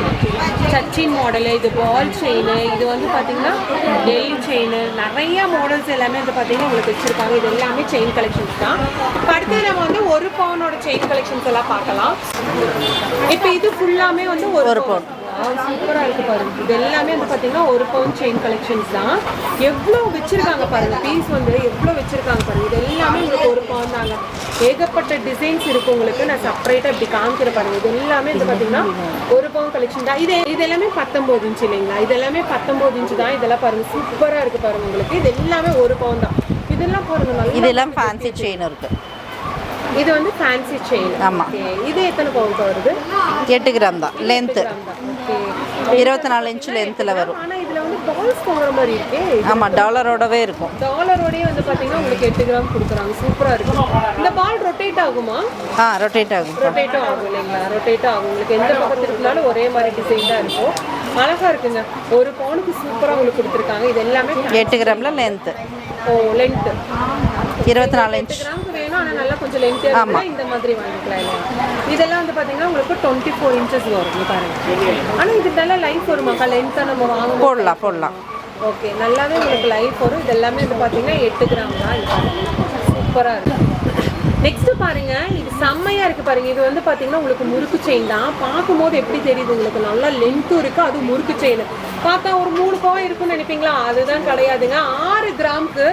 சச்சின் மாடலு இது பால் செயின் இது வந்து பாத்தீங்கன்னா டெல்லி செயின் நிறைய மாடல்ஸ் எல்லாமே வந்து பாத்தீங்கன்னா உங்களுக்கு வச்சிருக்காங்க இது எல்லாமே செயின் கலெக்ஷன்ஸ் தான். அடுத்து நம்ம வந்து ஒரு பவுனோட செயின் கலெக்ஷன்ஸ் எல்லாம் பார்க்கலாம். இப்போ இது ஃபுல்லாமே வந்து ஒரு பவுன் சூப்பரா இருக்கு பாருங்க. இது எல்லாமே வந்து பாத்தீங்கன்னா ஒரு பவுன் செயின் கலெக்ஷன்ஸ் தான். எவ்வளோ வச்சிருக்காங்க பாருங்க. பீஸ் வந்து எவ்வளோ வச்சிருக்காங்க பாருங்க. இது எல்லாமே உங்களுக்கு ஒரு பவுன் தாங்க. ஏகப்பட்ட டிசைன்ஸ் இருக்கு உங்களுக்கு. நான் செப்பரேட்டா இப்படி காமிக்கிற பாருங்க. இது எல்லாமே வந்து பாத்தீங்கன்னா ஒரு பவுன் கலெக்ஷன் தான். இது இது எல்லாமே பத்தொன்பது இன்ச் இல்லைங்களா? இது எல்லாமே பத்தொன்பது இன்ச் தான். இதெல்லாம் பாருங்க. சூப்பரா இருக்கு பாருங்க உங்களுக்கு. இது எல்லாமே ஒரு பவுன் தான். இதெல்லாம் பாருங்க நல்லா இதெல்லாம் ஃபேன்சி செயின் இருக்குது இது வந்து ஃபேன்சி செயின் ஆமா. இது எத்தனை பவுன் வருது எட்டு கிராம் தான். லென்த்து ஓகே இருபத்தி நாலு இன்ச் லென்த்தில் வரும். ஆனா இதுல வந்து பால்ஸ் போகிற மாதிரி இருக்கே. ஆமாம் டாலரோடவே இருக்கும். டாலரோடயே வந்து பாத்தீங்கன்னா உங்களுக்கு எட்டு கிராம் கொடுக்குறாங்க. சூப்பரா இருக்கு இந்த பால் ரொட்டேட் ஆகுமா? ஆ ரொட்டேட் ஆகும். ரொட்டேட்டும் ஆகும் இல்லைங்களா? ரொட்டேட்டும் ஆகும். உங்களுக்கு எந்த பக்கத்து இருந்தாலும் ஒரே மாதிரி டிசைன் தான் இருக்கும். அழகா இருக்குங்க. ஒரு பவுனுக்கு சூப்பரா உங்களுக்கு கொடுத்துருக்காங்க. இது எல்லாமே எட்டு கிராமில் லென்த்து ஓ லென்த் இருபத்தி நாலு இன்ச் நல்லா கொஞ்சம் லென்த்தியா இருக்குன்னா இந்த மாதிரி வாங்கிக்கலாம் இல்லையா? இதெல்லாம் வந்து பாத்தீங்கன்னா உங்களுக்கு டுவெண்ட்டி ஃபோர் இன்ச்சஸ் வரும் பாருங்க. ஆனா இது நல்லா லைஃப் வருமாக்கா லென்த்தா நம்ம வாங்கும்போது போடலாம் போடலாம். ஓகே நல்லாவே உங்களுக்கு லைஃப் வரும். இது எல்லாமே வந்து பார்த்தீங்கன்னா எட்டு கிராம் தான் இது பாருங்க. சூப்பராக இருக்கு. நெக்ஸ்ட் பாருங்க இது செம்மையா இருக்கு பாருங்க. இது வந்து பாத்தீங்கன்னா உங்களுக்கு முறுக்கு செயின் தான். பார்க்கும்போது எப்படி தெரியுது உங்களுக்கு? நல்லா லென்த்தும் இருக்கு அது முறுக்கு செயின் பார்த்தா ஒரு மூணு பவன் இருக்கும்னு நினைப்பீங்களா? அதுதான் கிடையாதுங்க. ஆறு கிராமுக்கு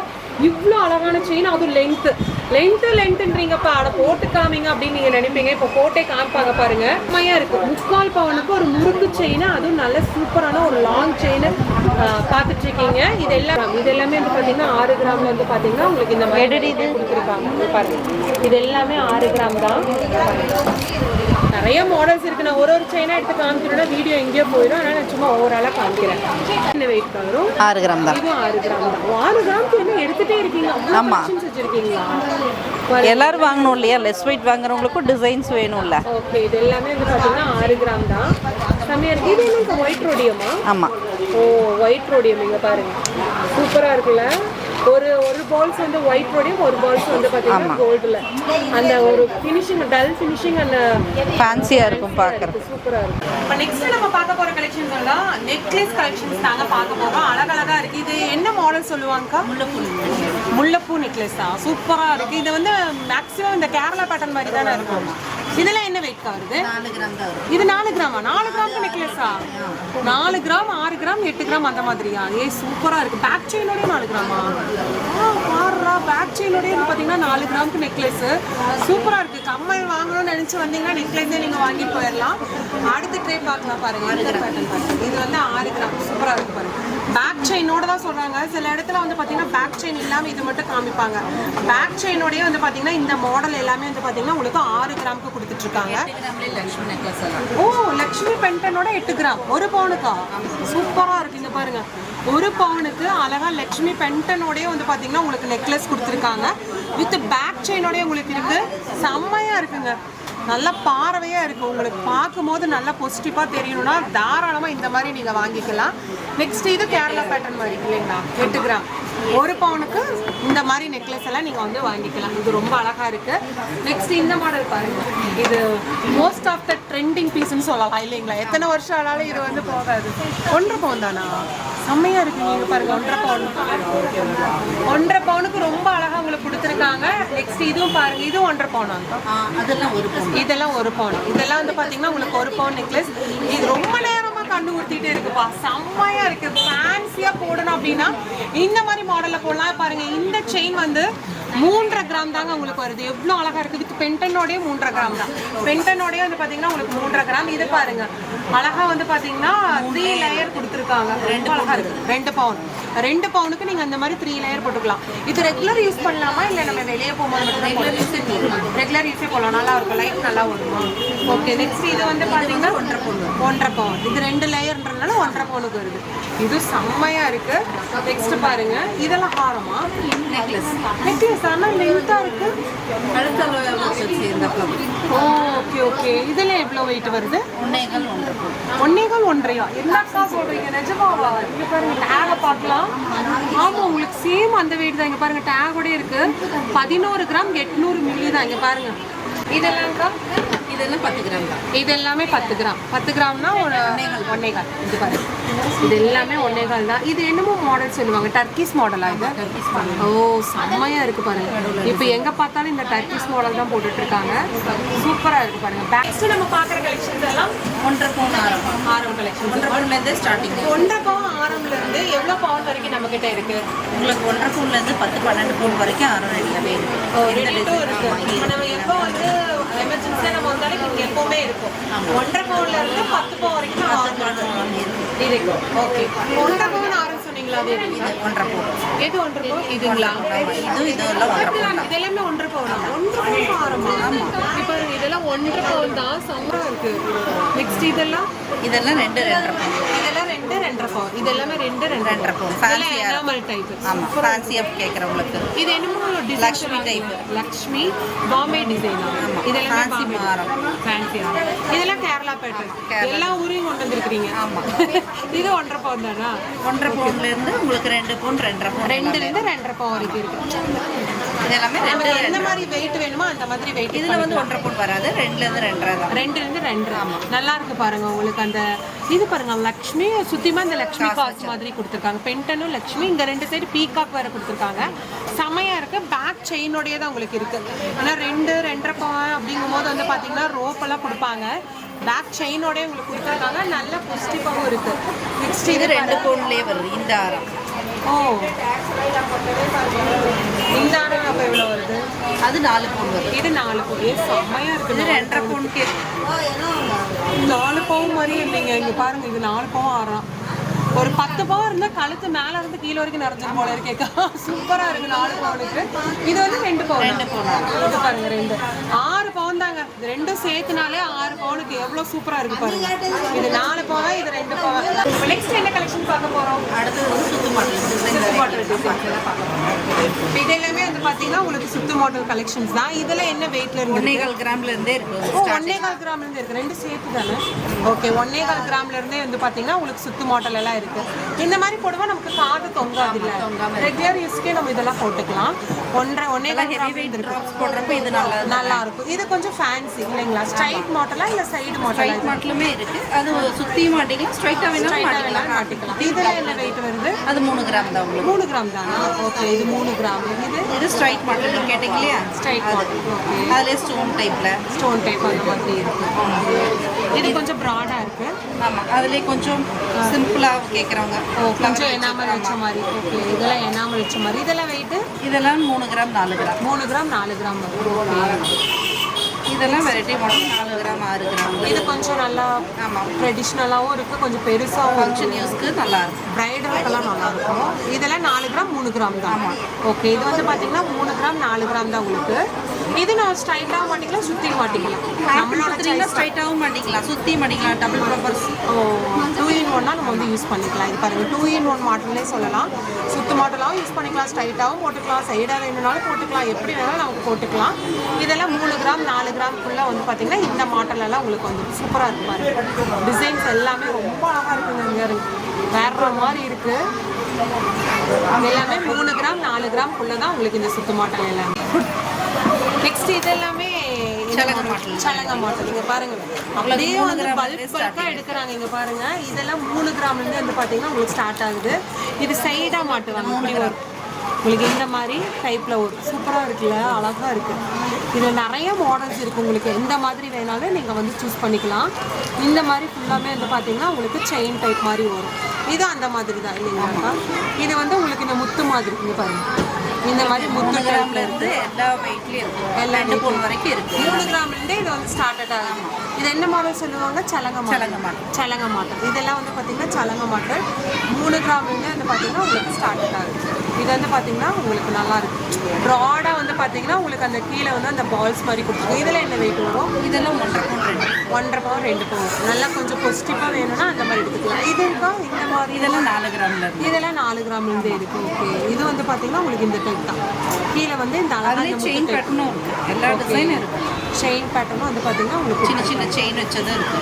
இவ்வளோ அழகான செயின் அதுவும் லென்த்து லென்த்து லென்த்துன்றீங்கப்பா அட போட்டு காமிங்க அப்படின்னு நீங்க நினைப்பீங்க. இப்போ போட்டே காமிப்பாங்க பாருங்க. செம்மையா இருக்கு. முக்கால் பவனுக்கு ஒரு முறுக்கு செயின் அதுவும் நல்ல சூப்பரான ஒரு லாங் செயின் பார்த்துட்டு இருக்கீங்க இது எல்லாம் இது எல்லாமே வந்து பாத்தீங்கன்னா ஆறு கிராம்ல வந்து பாத்தீங்கன்னா உங்களுக்கு இந்த மாதிரி கொடுத்துருக்காங்க. பாருங்க. இது எல்லாமே ஆறு கிராம் தான். நிறைய மாடல்ஸ் இருக்கு. நான் ஒரு ஒரு செயினா எடுத்து காமிக்கணும்னா வீடியோ எங்கேயோ போயிடும். அதனால நான் சும்மா ஓவராலாக காமிக்கிறேன். என்ன வெயிட் வரும். ஆறு கிராம் தான். இதுவும் ஆறு கிராம் தான். ஆறு கிராம்க்கு என்ன? எடுத்துட்டே இருக்கீங்க அவ்வளோ ஆமா. collections வச்சிருக்கீங்களா? எல்லாரும் வாங்கணும் இல்லையா? லெஸ் வெயிட் வாங்குறவங்களுக்கும் டிசைன்ஸ் வேணும்ல. ஓகே இது எல்லாமே வந்து பார்த்தீங்கன்னா ஆறு கிராம் தான். செம்மையா இருக்கு. இது என்ன ஒயிட் ரோடியமா ஆமாம் ஓ ஒயிட் ரோடியம் இங்க பாருங்க. சூப்பரா இருக்குல்ல? ஒரு ஒரு பால்ஸ் வந்து ஒயிட் ரோடியம் ஒரு பால்ஸ் வந்து பார்த்தீங்கன்னா கோல்டில் அந்த ஒரு ஃபினிஷிங் டல் ஃபினிஷிங் அந்த ஃபேன்சியாக இருக்கும் பார்க்குறது சூப்பரா இருக்கு இப்போ நெக்ஸ்ட் நம்ம பார்க்க போற கலெக்ஷன்ஸ் எல்லாம் நெக்லஸ் கலெக்ஷன்ஸ் தாங்க பார்க்க போறோம். அழகழகா இருக்கு. இது என்ன மாடல் சொல்லுவாங்கக்கா? முல்லைப்பூ முல்லைப்பூ நெக்லஸ் தான் சூப்பரா இருக்கு. இது வந்து மேக்ஸிமம் இந்த கேரளா பேட்டர்ன் மாதிரி தானே இருக்கும்? இதெல்லாம் என்ன வெயிட் வருது? இது நாலு கிராமா? நாலு கிராம்க்கு நெக்லஸா நாலு கிராம் ஆறு கிராம் எட்டு கிராம் அந்த மாதிரியா? ஏ சூப்பரா இருக்கு. பேக் செயினோடய நாலு கிராமா? பாருடா பேக் செயினோடய பார்த்தீங்கன்னா நாலு கிராம்க்கு நெக்லஸ் சூப்பரா இருக்கு. கம்மல் வாங்கணும்னு நினைச்சு வந்தீங்கன்னா நெக்லஸே நீங்க வாங்கிட்டு போயிடலாம் அடுத்த ட்ரே பார்க்கலாம் பாருங்க. இது வந்து ஆறு கிராம். சூப்பரா இருக்கு பாருங்க. பேக் செயினோட தான் சொல்றாங்க. சில இடத்துல வந்து பாத்தீங்கன்னா பேக் செயின் இல்லாம இது மட்டும் காமிப்பாங்க. பேக் செயினோடய வந்து பாத்தீங்கன்னா இந்த மாடல் எல்லாமே வந்து பாத்தீங்கன்னா உங்களுக்கு ஆறு கிராமுக்கு கொடுத்துட்டு இருக்காங்க ஓ லக்ஷ்மி பென்டனோட எட்டு கிராம். ஒரு பவுனுக்கா? சூப்பரா இருக்கு. இங்க பாருங்க. ஒரு பவுனுக்கு அழகா லக்ஷ்மி பென்டனோடய வந்து பாத்தீங்கன்னா உங்களுக்கு நெக்லஸ் கொடுத்துருக்காங்க. வித் பேக் செயினோடய உங்களுக்கு இருக்கு. செம்மையா இருக்குங்க. நல்ல பார்வையாக இருக்கு. உங்களுக்கு பார்க்கும்போது நல்லா பாசிட்டிவாக தெரியணும்னா தாராளமாக இந்த மாதிரி நீங்கள் வாங்கிக்கலாம். நெக்ஸ்ட் இது கேரளா பேட்டர்ன் மாதிரி இல்லைங்களா? எட்டு கிராம். ஒரு பவுனுக்கு இந்த மாதிரி நெக்லஸ் எல்லாம் நீங்கள் வந்து வாங்கிக்கலாம். இது ரொம்ப அழகாக இருக்கு. நெக்ஸ்ட் இந்த மாடல் பாருங்க. இது மோஸ்ட் ஆஃப் த ட்ரெண்டிங் பீஸ்ன்னு சொல்லலாம் இல்லைங்களா? எத்தனை வருஷம் ஆனாலும் இது வந்து போகாது. ஒன்று பவுன் தானா? செம்மையா இருக்கு. நீங்க பாருங்க ஒன்றரை பவுன். ஒன்றரை பவுனுக்கு ரொம்ப அழகா உங்களுக்கு கொடுத்துருக்காங்க. நெக்ஸ்ட் இதுவும் பாருங்க இதுவும் ஒன்றரை பவுனா அதெல்லாம் ஒரு இதெல்லாம் ஒரு பவுன். இதெல்லாம் வந்து பாத்தீங்கன்னா உங்களுக்கு ஒரு பவுன் நெக்லஸ் இது ரொம்ப நேரமா கண்ணு ஊத்திட்டே இருக்குப்பா. செம்மையா இருக்கு. ஃபேன்சியா போடணும் அப்படின்னா இந்த மாதிரி மாடல்ல போடலாம். பாருங்க இந்த செயின் வந்து மூன்றரை கிராம் தாங்க உங்களுக்கு வருது. எவ்வளோ அழகா இருக்கு. வித் பென்டனோடய மூன்றரை கிராம் தான். பென்டனோடய வந்து பாத்தீங்கன்னா உங்களுக்கு மூன்றரை கிராம் இது பாருங்க. அழகா வந்து பாத்தீங்கன்னா த்ரீ லேயர் கொடுத்துருக்காங்க. ரெண்டு அழகா இருக்கு. ரெண்டு பவுன் ரெண்டு பவுனுக்கு நீங்க அந்த மாதிரி த்ரீ லேயர் போட்டுக்கலாம். இது ரெகுலர் யூஸ் பண்ணலாமா? இல்ல நம்ம வெளியே போகும்போது ரெகுலர் யூஸே ரெகுலர் யூஸே போகலாம் நல்லா இருக்கும். லைட் நல்லா வருமா ஓகே நெக்ஸ்ட் இது வந்து பாத்தீங்கன்னா ஒன்றரை பவுன் ஒன்றரை பவுன் இது ரெண்டு லேயர்ன்றதுனால ஒன்றரை பவுனுக்கு வருது. இது செம்மையா இருக்கு. நெக்ஸ்ட் பாருங்க. இதெல்லாம் ஹாரமா? நெக்லஸ் நெக்லஸ் ஆனா லென்த்தா இருக்கு. ஓகே ஓகே இதெல்லாம் எவ்வளவு வெயிட் வருது? ஒன்னேகால் ஒன்றையா என்னக்கா சொல்றீங்க? நிஜமாவா இங்க பாருங்க டேக பார்க்கலாம். ஆமா உங்களுக்கு சேம் அந்த வெயிட் தான். இங்க பாருங்க டேகோட இருக்கு. பதினோரு கிராம் எட்நூறு மில்லி தான். இங்க பாருங்க. இதெல்லாம்க்கா இதெல்லாம் பத்து கிராம் தான். இது எல்லாமே பத்து கிராம். பத்து கிராம்னா ஒரு ஒன்னேகால். இது பாருங்க இது எல்லாமே ஒன்னேகால் தான். இது என்னமோ மாடல் சொல்லுவாங்க. டர்க்கிஸ் மாடலா இது? ஓ செம்மையா இருக்கு பாருங்க. இப்போ எங்க பார்த்தாலும் இந்த டர்க்கிஸ் மாடல் தான் போட்டுட்டு இருக்காங்க சூப்பரா இருக்கு பாருங்க. நெக்ஸ்ட் நம்ம பாக்குற கலெக்ஷன்ஸ் எல்லாம் ஒன்றரை பவுன் ஆரம். ஆரம் கலெக்ஷன் ஒன்றரை பவுன்லேருந்து ஸ்டார்டிங் ஒன்றரை பவுன் ஆரம்ல இருந்து எவ்வளவு பவுன் வரைக்கும் நம்ம கிட்ட இருக்கு? உங்களுக்கு ஒன்றரை பவுன்லேருந்து பத்து பன்னெண்டு பவுன் வரைக்கும் ஆரம் ரெடியாகவே இருக்கு. ரெண்டும் இருக்கு. நம்ம எப்போ வந்து எமர்ஜென்சியா நம்ம வந்தாலும் இங்க எப்பவுமே இருக்கும். ஒன்றரை பவுன்ல இருந்து பத்து பவுன் வரைக்கும் நம்ம ஆரம் இருக்கு. ஓகே. ஒன்றரை பவுன் ஆரம் எதுங்களா? ஒன்றரை பவுன். எது ஒன்றரை பவுன்? இதுங்களா? இது இதெல்லாம் ஒன்றரை பவுன். தான் இது எல்லாமே ஒன்றரை பவுனா? ஒன்றரை பவுன் ஆரமா இப்போ இதெல்லாம் ஒன்றரை பவுன் தான். சம்பளம் இருக்கு. நெக்ஸ்ட் இதெல்லாம்? இதெல்லாம் ரெண்டு ரெண்டரை இதெல்லாம் ரெண்டு ரெண்டரை பவுன். இது எல்லாமே ரெண்டு ரெண்டு ரெண்டரை இதெல்லாம் ஃபேன்சியாக டைப் ஆமாம் ஃபேன்சியாக கேட்குறவங்களுக்கு இது என்னமோ லக்ஷ்மி type. லக்ஷ்மி பாம்பே டிசைனா இதெல்லாம் Fancy மாரம். ஃபேன்சி இதெல்லாம் கேரளா பேட்டர்ன் எல்லா ஊரையும் கொண்டு வந்திருக்கிறீங்க. ஆமாம் இது ஒன்றரை பவுன் தானா? ஒன்றரை பவுன்லேருந்து உங்களுக்கு ரெண்டு பவுன் ரெண்டரை பவுன் ரெண்டுல இருந்து ரெண்டரை பவுன் வரைக்கும் இருக்கு. இது எல்லாமே ரெண்டு எந்த மாதிரி வெயிட் வேணுமோ அந்த மாதிரி வெயிட் இதில் வந்து ஒன்றரை பவுன் வராது ரெண்டுலேருந்து ரெண்டரை தான். ரெண்டுல இருந்து ரெண்டு நல்லா இருக்கு பாருங்க உங்களுக்கு அந்த இது பாருங்க லக்ஷ்மி சுத்திமா இந்த லக்ஷ்மி காஸ் மாதிரி கொடுத்துருக்காங்க. பென்டனும் லக்ஷ்மி இங்க ரெண்டு சைடு பீகாக் வேற கொடுத்துருக்காங்க. செமையா இருக்கு பேக் செயினோடய தான் உங்களுக்கு இருக்கு. ஆனா ரெண்டு ரெண்டரை பவன் அப்படிங்கும் போது வந்து பாத்தீங்கன்னா ரோப் எல்லாம் கொடுப்பாங்க. பேக் செயினோடய உங்களுக்கு கொடுத்துருக்காங்க. நல்ல பாசிட்டிவாகவும் இருக்கு. நெக்ஸ்ட் இது ரெண்டு பவுன்லேயே வருது. இந்த ஆரம். ஓ. இந்த ஆரம் அப்போ எவ்வளோ வருது? அது நாலு பவுன் வருது. இது நாலு கோடி செம்மையா இருக்கு. இது ரெண்டரை பவுனுக்கு நாலு பவுன் மாதிரி இல்லைங்க. இங்க பாருங்க இது நாலு பவுன் ஆறாம். ஒரு பத்து பவுன் இருந்தா கழுத்து மேல இருந்து கீழே வரைக்கும் நிறைஞ்சிரும் போல இருக்கேக்கா சூப்பரா இருக்கு நாலு பவுனுக்கு. இது வந்து ரெண்டு பவுன். ரெண்டு பவுன். இது பாருங்க ரெண்டு. ஆறு பவுன் தாங்க. இது ரெண்டும் சேர்த்துனாலே ஆறு பவுனுக்கு எவ்வளவு சூப்பரா இருக்கு பாருங்க. இது நாலு பவுன் இது ரெண்டு பவுன். நெக்ஸ்ட் என்ன கலெக்ஷன் பார்க்க போறோம்? அடுத்தது வந்து சுத்து மாடல் சுத்து மாடல் போறோம் இது எல்லாமே வந்து பாத்தீங்கன்னா உங்களுக்கு சுத்து மாடல் கலெக்ஷன்ஸ் தான். இதுல என்ன வெயிட்ல இருந்து ஒன்னேகால் கிராம்ல இருந்தே இருக்கு. ஓ ஒன்னே கால் கிராம்ல இருந்து இருக்கு. ரெண்டு சேர்த்து தானே? ஓகே ஒன்னே கால் கிராம்ல இருந்தே வந்து பாத்தீங்கன்னா உங்களுக்கு சுத்து மாடல் எல்லாம் இருக்கு. இந்த மாதிரி போடுவா நமக்கு காது தொங்காது இல்ல ரெகுலர் யூஸ்க்கே நம்ம இதெல்லாம் போட்டுக்கலாம். ஒன்றரை ஒன்னே போடுறப்ப இது நல்லா நல்லா இருக்கும். இது கொஞ்சம் ஃபேன்சி இல்லைங்களா? ஸ்ட்ரைட் மாடலா இல்ல சைடு மாடலா ஸ்ட்ரைட் மாடலுமே இருக்கு. அது சுத்தி மாட்டிக்கலாம் ஸ்ட்ரைட்டா வேணாலும் மாட்டிக்கலாம். மாட்டிக்கலாம். இதுல என்ன வெயிட் வருது? அது மூணு கிராம் தான் உங்களுக்கு. மூணு கிராம் தானா? ஓகே இது மூணு கிராம். இது? இது ஸ்ட்ரைட் மாடல் நீங்க கேட்டீங்க இல்லையா ஸ்ட்ரைட் மாடல் ஓகே அதுல ஸ்டோன் டைப்ல ஸ்டோன் டைப் அந்த மாதிரி இருக்கு. இது கொஞ்சம் ப்ராடா இருக்கு. ஆமா. அதுலயே கொஞ்சம் சிம்பிளா கேக்குறவங்க ஓ கொஞ்சம் எனாமல் வச்ச மாதிரி. ஓகே இதெல்லாம் எனாமல் வச்ச மாதிரி. இதெல்லாம் வெயிட்டு இதெல்லாம் மூணு கிராம் நாலு கிராம். மூணு கிராம் நாலு கிராம் வரும். இதெல்லாம் வெரைட்டி மாடல் நாலு கிராம் ஆறு கிராம். இது கொஞ்சம் நல்லா ஆமா. ட்ரெடிஷ்னலாகவும் இருக்குது கொஞ்சம் பெருசாகவும் ஃபங்க்ஷன் யூஸ்க்கு நல்லா இருக்கும் ப்ரைடலுக்கெல்லாம் நல்லா இருக்கும். இதெல்லாம் நாலு கிராம் மூணு கிராம் தான். ஓகே இது வந்து பார்த்தீங்கன்னா மூணு கிராம் நாலு கிராம் தான் உங்களுக்கு. இது நான் ஸ்ட்ரைட்டாக மாட்டிக்கலாம் சுற்றி மாட்டிக்கலாம் நம்மளோட ஸ்ட்ரைட்டாகவும் மாட்டிக்கலாம் சுத்தி மாட்டிக்கலாம் டபுள் ப்ராப்பர்ஸ் ஓ டூ இன் ஒன்னா நம்ம வந்து யூஸ் பண்ணிக்கலாம். இது பாருங்க டூ இன் ஒன் மாடல்லே சொல்லலாம். சுத்து மாடலாகவும் யூஸ் பண்ணிக்கலாம் ஸ்ட்ரைட்டாகவும் போட்டுக்கலாம். சைடாக வேணும்னாலும் போட்டுக்கலாம். எப்படி வேணாலும் நமக்கு போட்டுக்கலாம். இதெல்லாம் மூணு கிராம் நாலு கிராம்க்குள்ளே வந்து பார்த்தீங்கன்னா இந்த மாடல் எல்லாம் உங்களுக்கு வந்து சூப்பராக இருக்கு பாருங்க. டிசைன்ஸ் எல்லாமே ரொம்ப அழகாக இருக்குங்க வேற மாதிரி இருக்கு. எல்லாமே மூணு கிராம் நாலு கிராம்க்குள்ளே தான் உங்களுக்கு இந்த சுத்து மாடல் எல்லாமே. நெக்ஸ்ட் இது எல்லாமே சலங்க மாடல். சலங்க மாடல். இங்க பாருங்க. அப்படியே வந்து பல்க் பல்கா எடுக்கிறாங்க இங்க பாருங்க. இதெல்லாம் மூணு கிராம்ல இருந்து வந்து பாத்தீங்கன்னா உங்களுக்கு ஸ்டார்ட் ஆகுது. இது சைடா மாட்டுவாங்க இப்படி வரும். உங்களுக்கு இந்த மாதிரி டைப்ல வரும் சூப்பரா இருக்குல்ல அழகா இருக்கு. இதுல நிறைய மாடல்ஸ் இருக்கு உங்களுக்கு. எந்த மாதிரி வேணாலும் நீங்க வந்து சூஸ் பண்ணிக்கலாம். இந்த மாதிரி ஃபுல்லாமே வந்து பாத்தீங்கன்னா உங்களுக்கு செயின் டைப் மாதிரி வரும். இது அந்த மாதிரி தான் இல்லைங்களா இது வந்து உங்களுக்கு இந்த முத்து மாதிரி இங்க பாருங்க. இந்த மாதிரி முத்து மூணு டைப்ல கிராம்ல இருக்கு. இருந்து எல்லா வெயிட்லயும் இருக்கும் எல்லா ரெண்டு பவுன் வரைக்கும் இருக்கு. மூணு கிராம்ல இருந்தே இது வந்து ஸ்டார்டட் ஆகும் இது என்ன மாடல் சொல்லுவாங்க? சலங்க சலங்க மாடல். சலங்க மாடல் இதெல்லாம் வந்து பார்த்தீங்கன்னா சலங்க மாடல் மூணு இருந்தே வந்து பார்த்தீங்கன்னா உங்களுக்கு ஸ்டார்டட் ஆகுது. இது வந்து பார்த்தீங்கன்னா உங்களுக்கு நல்லா இருக்கு. ப்ராடாக வந்து பார்த்தீங்கன்னா உங்களுக்கு அந்த கீழே வந்து அந்த பால்ஸ் மாதிரி கொடுத்துருக்கோம் இதில் என்ன வெயிட் வரும்? இதெல்லாம் ஒன்றரை பவுன் ரெண்டு. ஒன்றரை பவுன் ரெண்டு பவுன் நல்லா கொஞ்சம் பொசிட்டிவாக வேணும்னா அந்த மாதிரி எடுத்துக்கலாம். இது இருக்கா? இந்த மாதிரி இதெல்லாம் நாலு கிராம்ல இதெல்லாம் நாலு கிராம்ல இருந்தே இருக்கு. ஓகே இது வந்து பார்த்தீங்கன்னா உங்களுக்கு இந்த டைப் தான். கீழே வந்து இந்த அழகா அதுலயே இந்த செயின் இருக்கு. எல்லா டிசைனும் இருக்கு. செயின் பேட்டர்னும் வந்து பார்த்தீங்கன்னா உங்களுக்கு சின்ன சின்ன செயின் வச்சதும் இருக்கு.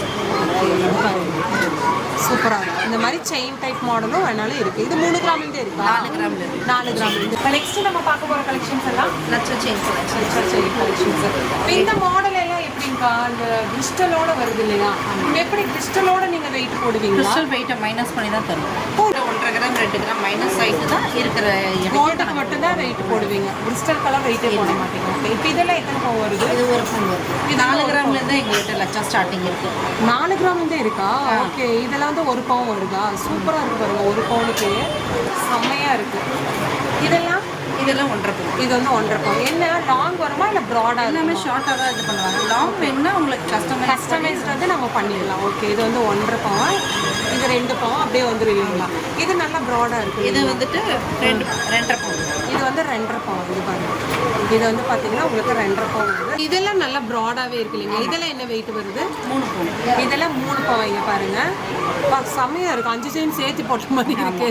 சூப்பராக இருக்கும் இந்த மாதிரி செயின் டைப் மாடலும் வேணாலும் இருக்கு. இது மூணு கிராம்லேருந்தே இருக்கு? நாலு கிராம்ல நாலு கிராம்லேருந்து நெக்ஸ்ட் நம்ம பார்க்க போகிற கலெக்ஷன்ஸ் எல்லாம்? லட்ச செயின் செலக்ஷன் செயின் கலெக்ஷன்ஸ் இந்த மாடல் எல்லாம் எப்படிங்கக்கா இந்த கிறிஸ்டலோட வருது இல்லையா? எப்படி கிறிஸ்டலோட நீங்கள் வெயிட் போடுவீங்களா? கிறிஸ்டல் வெயிட்டை மைனஸ் பண்ணி தான் தரும் ஒன்றரை கிராம் ரெண்டு கிராம் மைனஸ் ஆகிட்டு தான் இருக்கிற கோல்டுக்கு மட்டும்தான் வெயிட் போடுவீங்க. கிறிஸ்டல்கெல்லாம் வெயிட்டே போட மாட்டீங்க. ஓகே இப்போ இதெல்லாம் எத்தனை வருது? இது ஒரு வரும் இது நாலு கிராம்ல இருந்து எங்ககிட்ட லட்சம் ஸ்டார்டிங் இருக்கு. நாலு கிராம் இருந்தே இருக்கா? ஓகே இதெல்லாம் வந்து ஒரு பவுன் வருதா? சூப்பராக இருக்கு பாருங்க ஒரு பவுனுக்கு செம்மையாக இருக்கு. இதெல்லாம் இதெல்லாம் ஒன்றரை பவுன். இது வந்து ஒன்றரை பவுன். என்ன லாங் வருமா இல்லை ப்ராடாக எல்லாமே ஷார்ட்டாக தான் இது பண்ணுவாங்க. லாங் வேணும்னா உங்களுக்கு கஸ்டமைஸ் கஸ்டமைஸ்ட் வந்து நம்ம பண்ணிடலாம். ஓகே இது வந்து ஒன்றரை பவுன். இது ரெண்டு பவுன். அப்படியே வந்துடும் இல்லைங்களா இது நல்லா ப்ராடாக இருக்கு. இது வந்துட்டு ரெண்டு ரெண்டரை பவுன். இது வந்து ரெண்டரை பவுன். இது பாருங்க. இது வந்து பார்த்தீங்கன்னா உங்களுக்கு ரெண்டரை பவுன் வருது இதெல்லாம் நல்லா ப்ராடாகவே இருக்கு இல்லைங்க. இதெல்லாம் என்ன வெயிட் வருது? மூணு பவுன். இதெல்லாம் மூணு பவைங்க பாருங்க. பா செம்மையாக இருக்கும். அஞ்சு செயின் சேர்த்து போட்ட மாதிரி இருக்கு.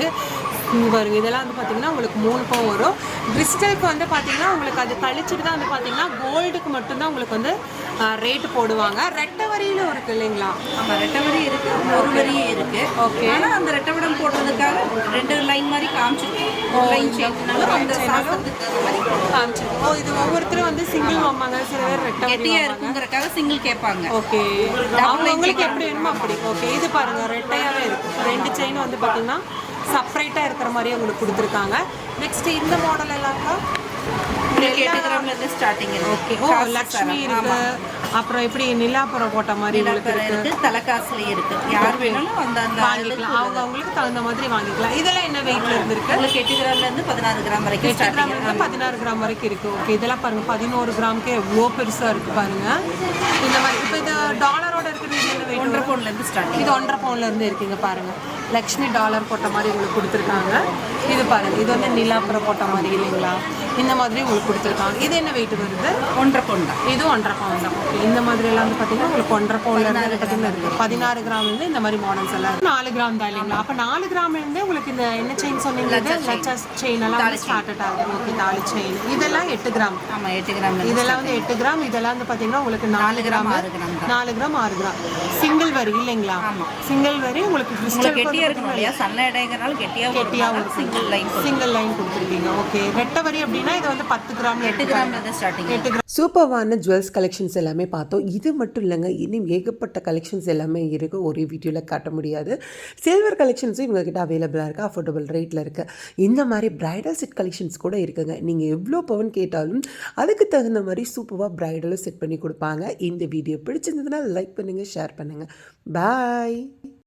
பாருங்க இதெல்லாம் வந்து பார்த்தீங்கன்னா உங்களுக்கு மூணு பவன் வரும். கிறிஸ்டலுக்கு வந்து பார்த்தீங்கன்னா உங்களுக்கு அது கழிச்சிட்டு தான் வந்து பார்த்தீங்கன்னா கோல்டுக்கு மட்டும்தான் உங்களுக்கு வந்து ரேட்டு போடுவாங்க. ரெட்டை வரியிலும் இருக்கு இல்லைங்களா? ஆமாம் ரெட்டை வரி இருக்கு ஒரு வரியும் இருக்கு. ஓகே. ஆனால் அந்த ரெட்டை வடம் போடுறதுக்காக ரெண்டு லைன் மாதிரி காமிச்சிருக்கோம் லைன் சேஞ்ச்னாலும் அந்த சாஸ்திரத்துக்கு தகுந்த மாதிரி போடுவோம். காமிச்சிருக்கு. ஓ இது ஒவ்வொருத்தரும் வந்து சிங்கிள் வாம்பாங்க சில பேர் ரெட்டை வரி கெட்டியா இருக்குங்கிறக்காக சிங்கிள் கேட்பாங்க. ஓகே. அவங்களுக்கு எப்படி வேணுமோ அப்படி. ஓகே இது பாருங்க. ரெட்டையாவே இருக்கு. ரெண்டு செயின் வந்து பார்த்தீங்கன்னா செப்பரேட்டாக இருக்கிற மாதிரி உங்களுக்கு கொடுத்துருக்காங்க. நெக்ஸ்ட் இந்த மாடல் எல்லாம்க்கா இருந்து இருக்கு. இருக்கு. அப்புறம் எப்படி நிலாப்புறம் போட்ட மாதிரி இருக்கு? இருக்கு தலைக்காசுலயே இருக்கு. யார் வேணாலும் அந்த வாங்கிக்கலாம். அவங்க அவங்களுக்கு தகுந்த மாதிரி வாங்கிக்கலாம். இதெல்லாம் என்ன வெயிட்ல இருந்திருக்கு? உங்களுக்கு எட்டு கிராம்ல இருந்து பதினாறு கிராம் வரைக்கும் எட்டு கிராம்ல ஸ்டார்டிங் இருந்து பதினாறு கிராம் வரைக்கும் இருக்கு. ஓகே. இதெல்லாம் பாருங்க பதினோரு கிராமுக்கே எவ்வளோ பெருசா இருக்கு பாருங்க. இந்த மாதிரி டாலரோட இருக்கிறது ஒன்றரை வரும்? பவுன்ல இருந்து ஸ்டார்டிங் இது ஒன்றரை பவுன்ல இருந்து இருக்குங்க பாருங்க. லக்ஷ்மி டாலர் போட்ட மாதிரி உங்களுக்கு கொடுத்துருக்காங்க. இது பாருங்க இது வந்து நிலாப்புறம் போட்ட மாதிரி இல்லைங்களா? இந்த மாதிரி உங்களுக்கு கொடுத்துருக்காங்க. இது என்ன வெயிட் வருது? ஒன்றரை தான். இது ஒன்றரை தான். ஓகே இந்த மாதிரி எல்லாம் வந்து பார்த்தீங்கன்னா உங்களுக்கு ஒன்றரை பவுன்ல இருந்து பார்த்தீங்கன்னா இருக்கு. பதினாறு கிராம்ல இருந்து இந்த மாதிரி மாடல்ஸ் எல்லாம். நாலு கிராம் தான் இல்லைங்களா? அப்போ நாலு கிராம்ல இருந்து உங்களுக்கு இந்த என்ன செயின் சொன்னீங்க? லட்சா செயின் எல்லாம் வந்து ஸ்டார்ட் ஆகுது ஓகே தாலி செயின் இதெல்லாம் எட்டு கிராம் ஆமாம் எட்டு கிராம் இதெல்லாம் வந்து எட்டு கிராம் இதெல்லாம் வந்து பார்த்தீங்கன்னா உங்களுக்கு நாலு கிராம் ஆறு கிராம் நாலு கிராம் ஆறு கிராம் சிங்கிள் வரி இல்லைங்களா? சிங்கிள் வரி உங்களுக்கு உங்களுக்கு கிறிஸ்டல் கெட்டியாக இருக்கணும் இல்லையா? சன்ன இடைங்கிறனால கெட்டியாக கெட்டியாக சிங்கிள் லைன் சிங்கிள் லைன் கொடுத்துருக்கீங்க. ஓகே ரெட்டை வரி அப்படின்னா இது வந்து பத்து கிராம் எட்டு கிராம்ல இருந்து ஸ்டார்டிங் எட்டு கிராம். சூப்பர்வான ஜுவல்ஸ் கலெக்ஷன்ஸ் எல்லாமே பார்த்தோம். இது மட்டும் இல்லைங்க இன்னும் ஏகப்பட்ட கலெக்ஷன்ஸ் எல்லாமே இருக்குது ஒரே வீடியோவில் காட்ட முடியாது. சில்வர் கலெக்ஷன்ஸும் இவங்ககிட்ட அவைலபிளாக இருக்குது அஃபோர்டபுள் ரேட்டில் இருக்குது இந்த மாதிரி பிரைடல் செட் கலெக்ஷன்ஸ் கூட இருக்குங்க. நீங்கள் எவ்வளோ பவன் கேட்டாலும் அதுக்கு தகுந்த மாதிரி சூப்பராக பிரைடலும் செட் பண்ணி கொடுப்பாங்க. இந்த வீடியோ பிடிச்சிருந்ததுன்னா லைக் பண்ணுங்கள் ஷேர் பண்ணுங்கள் பாய்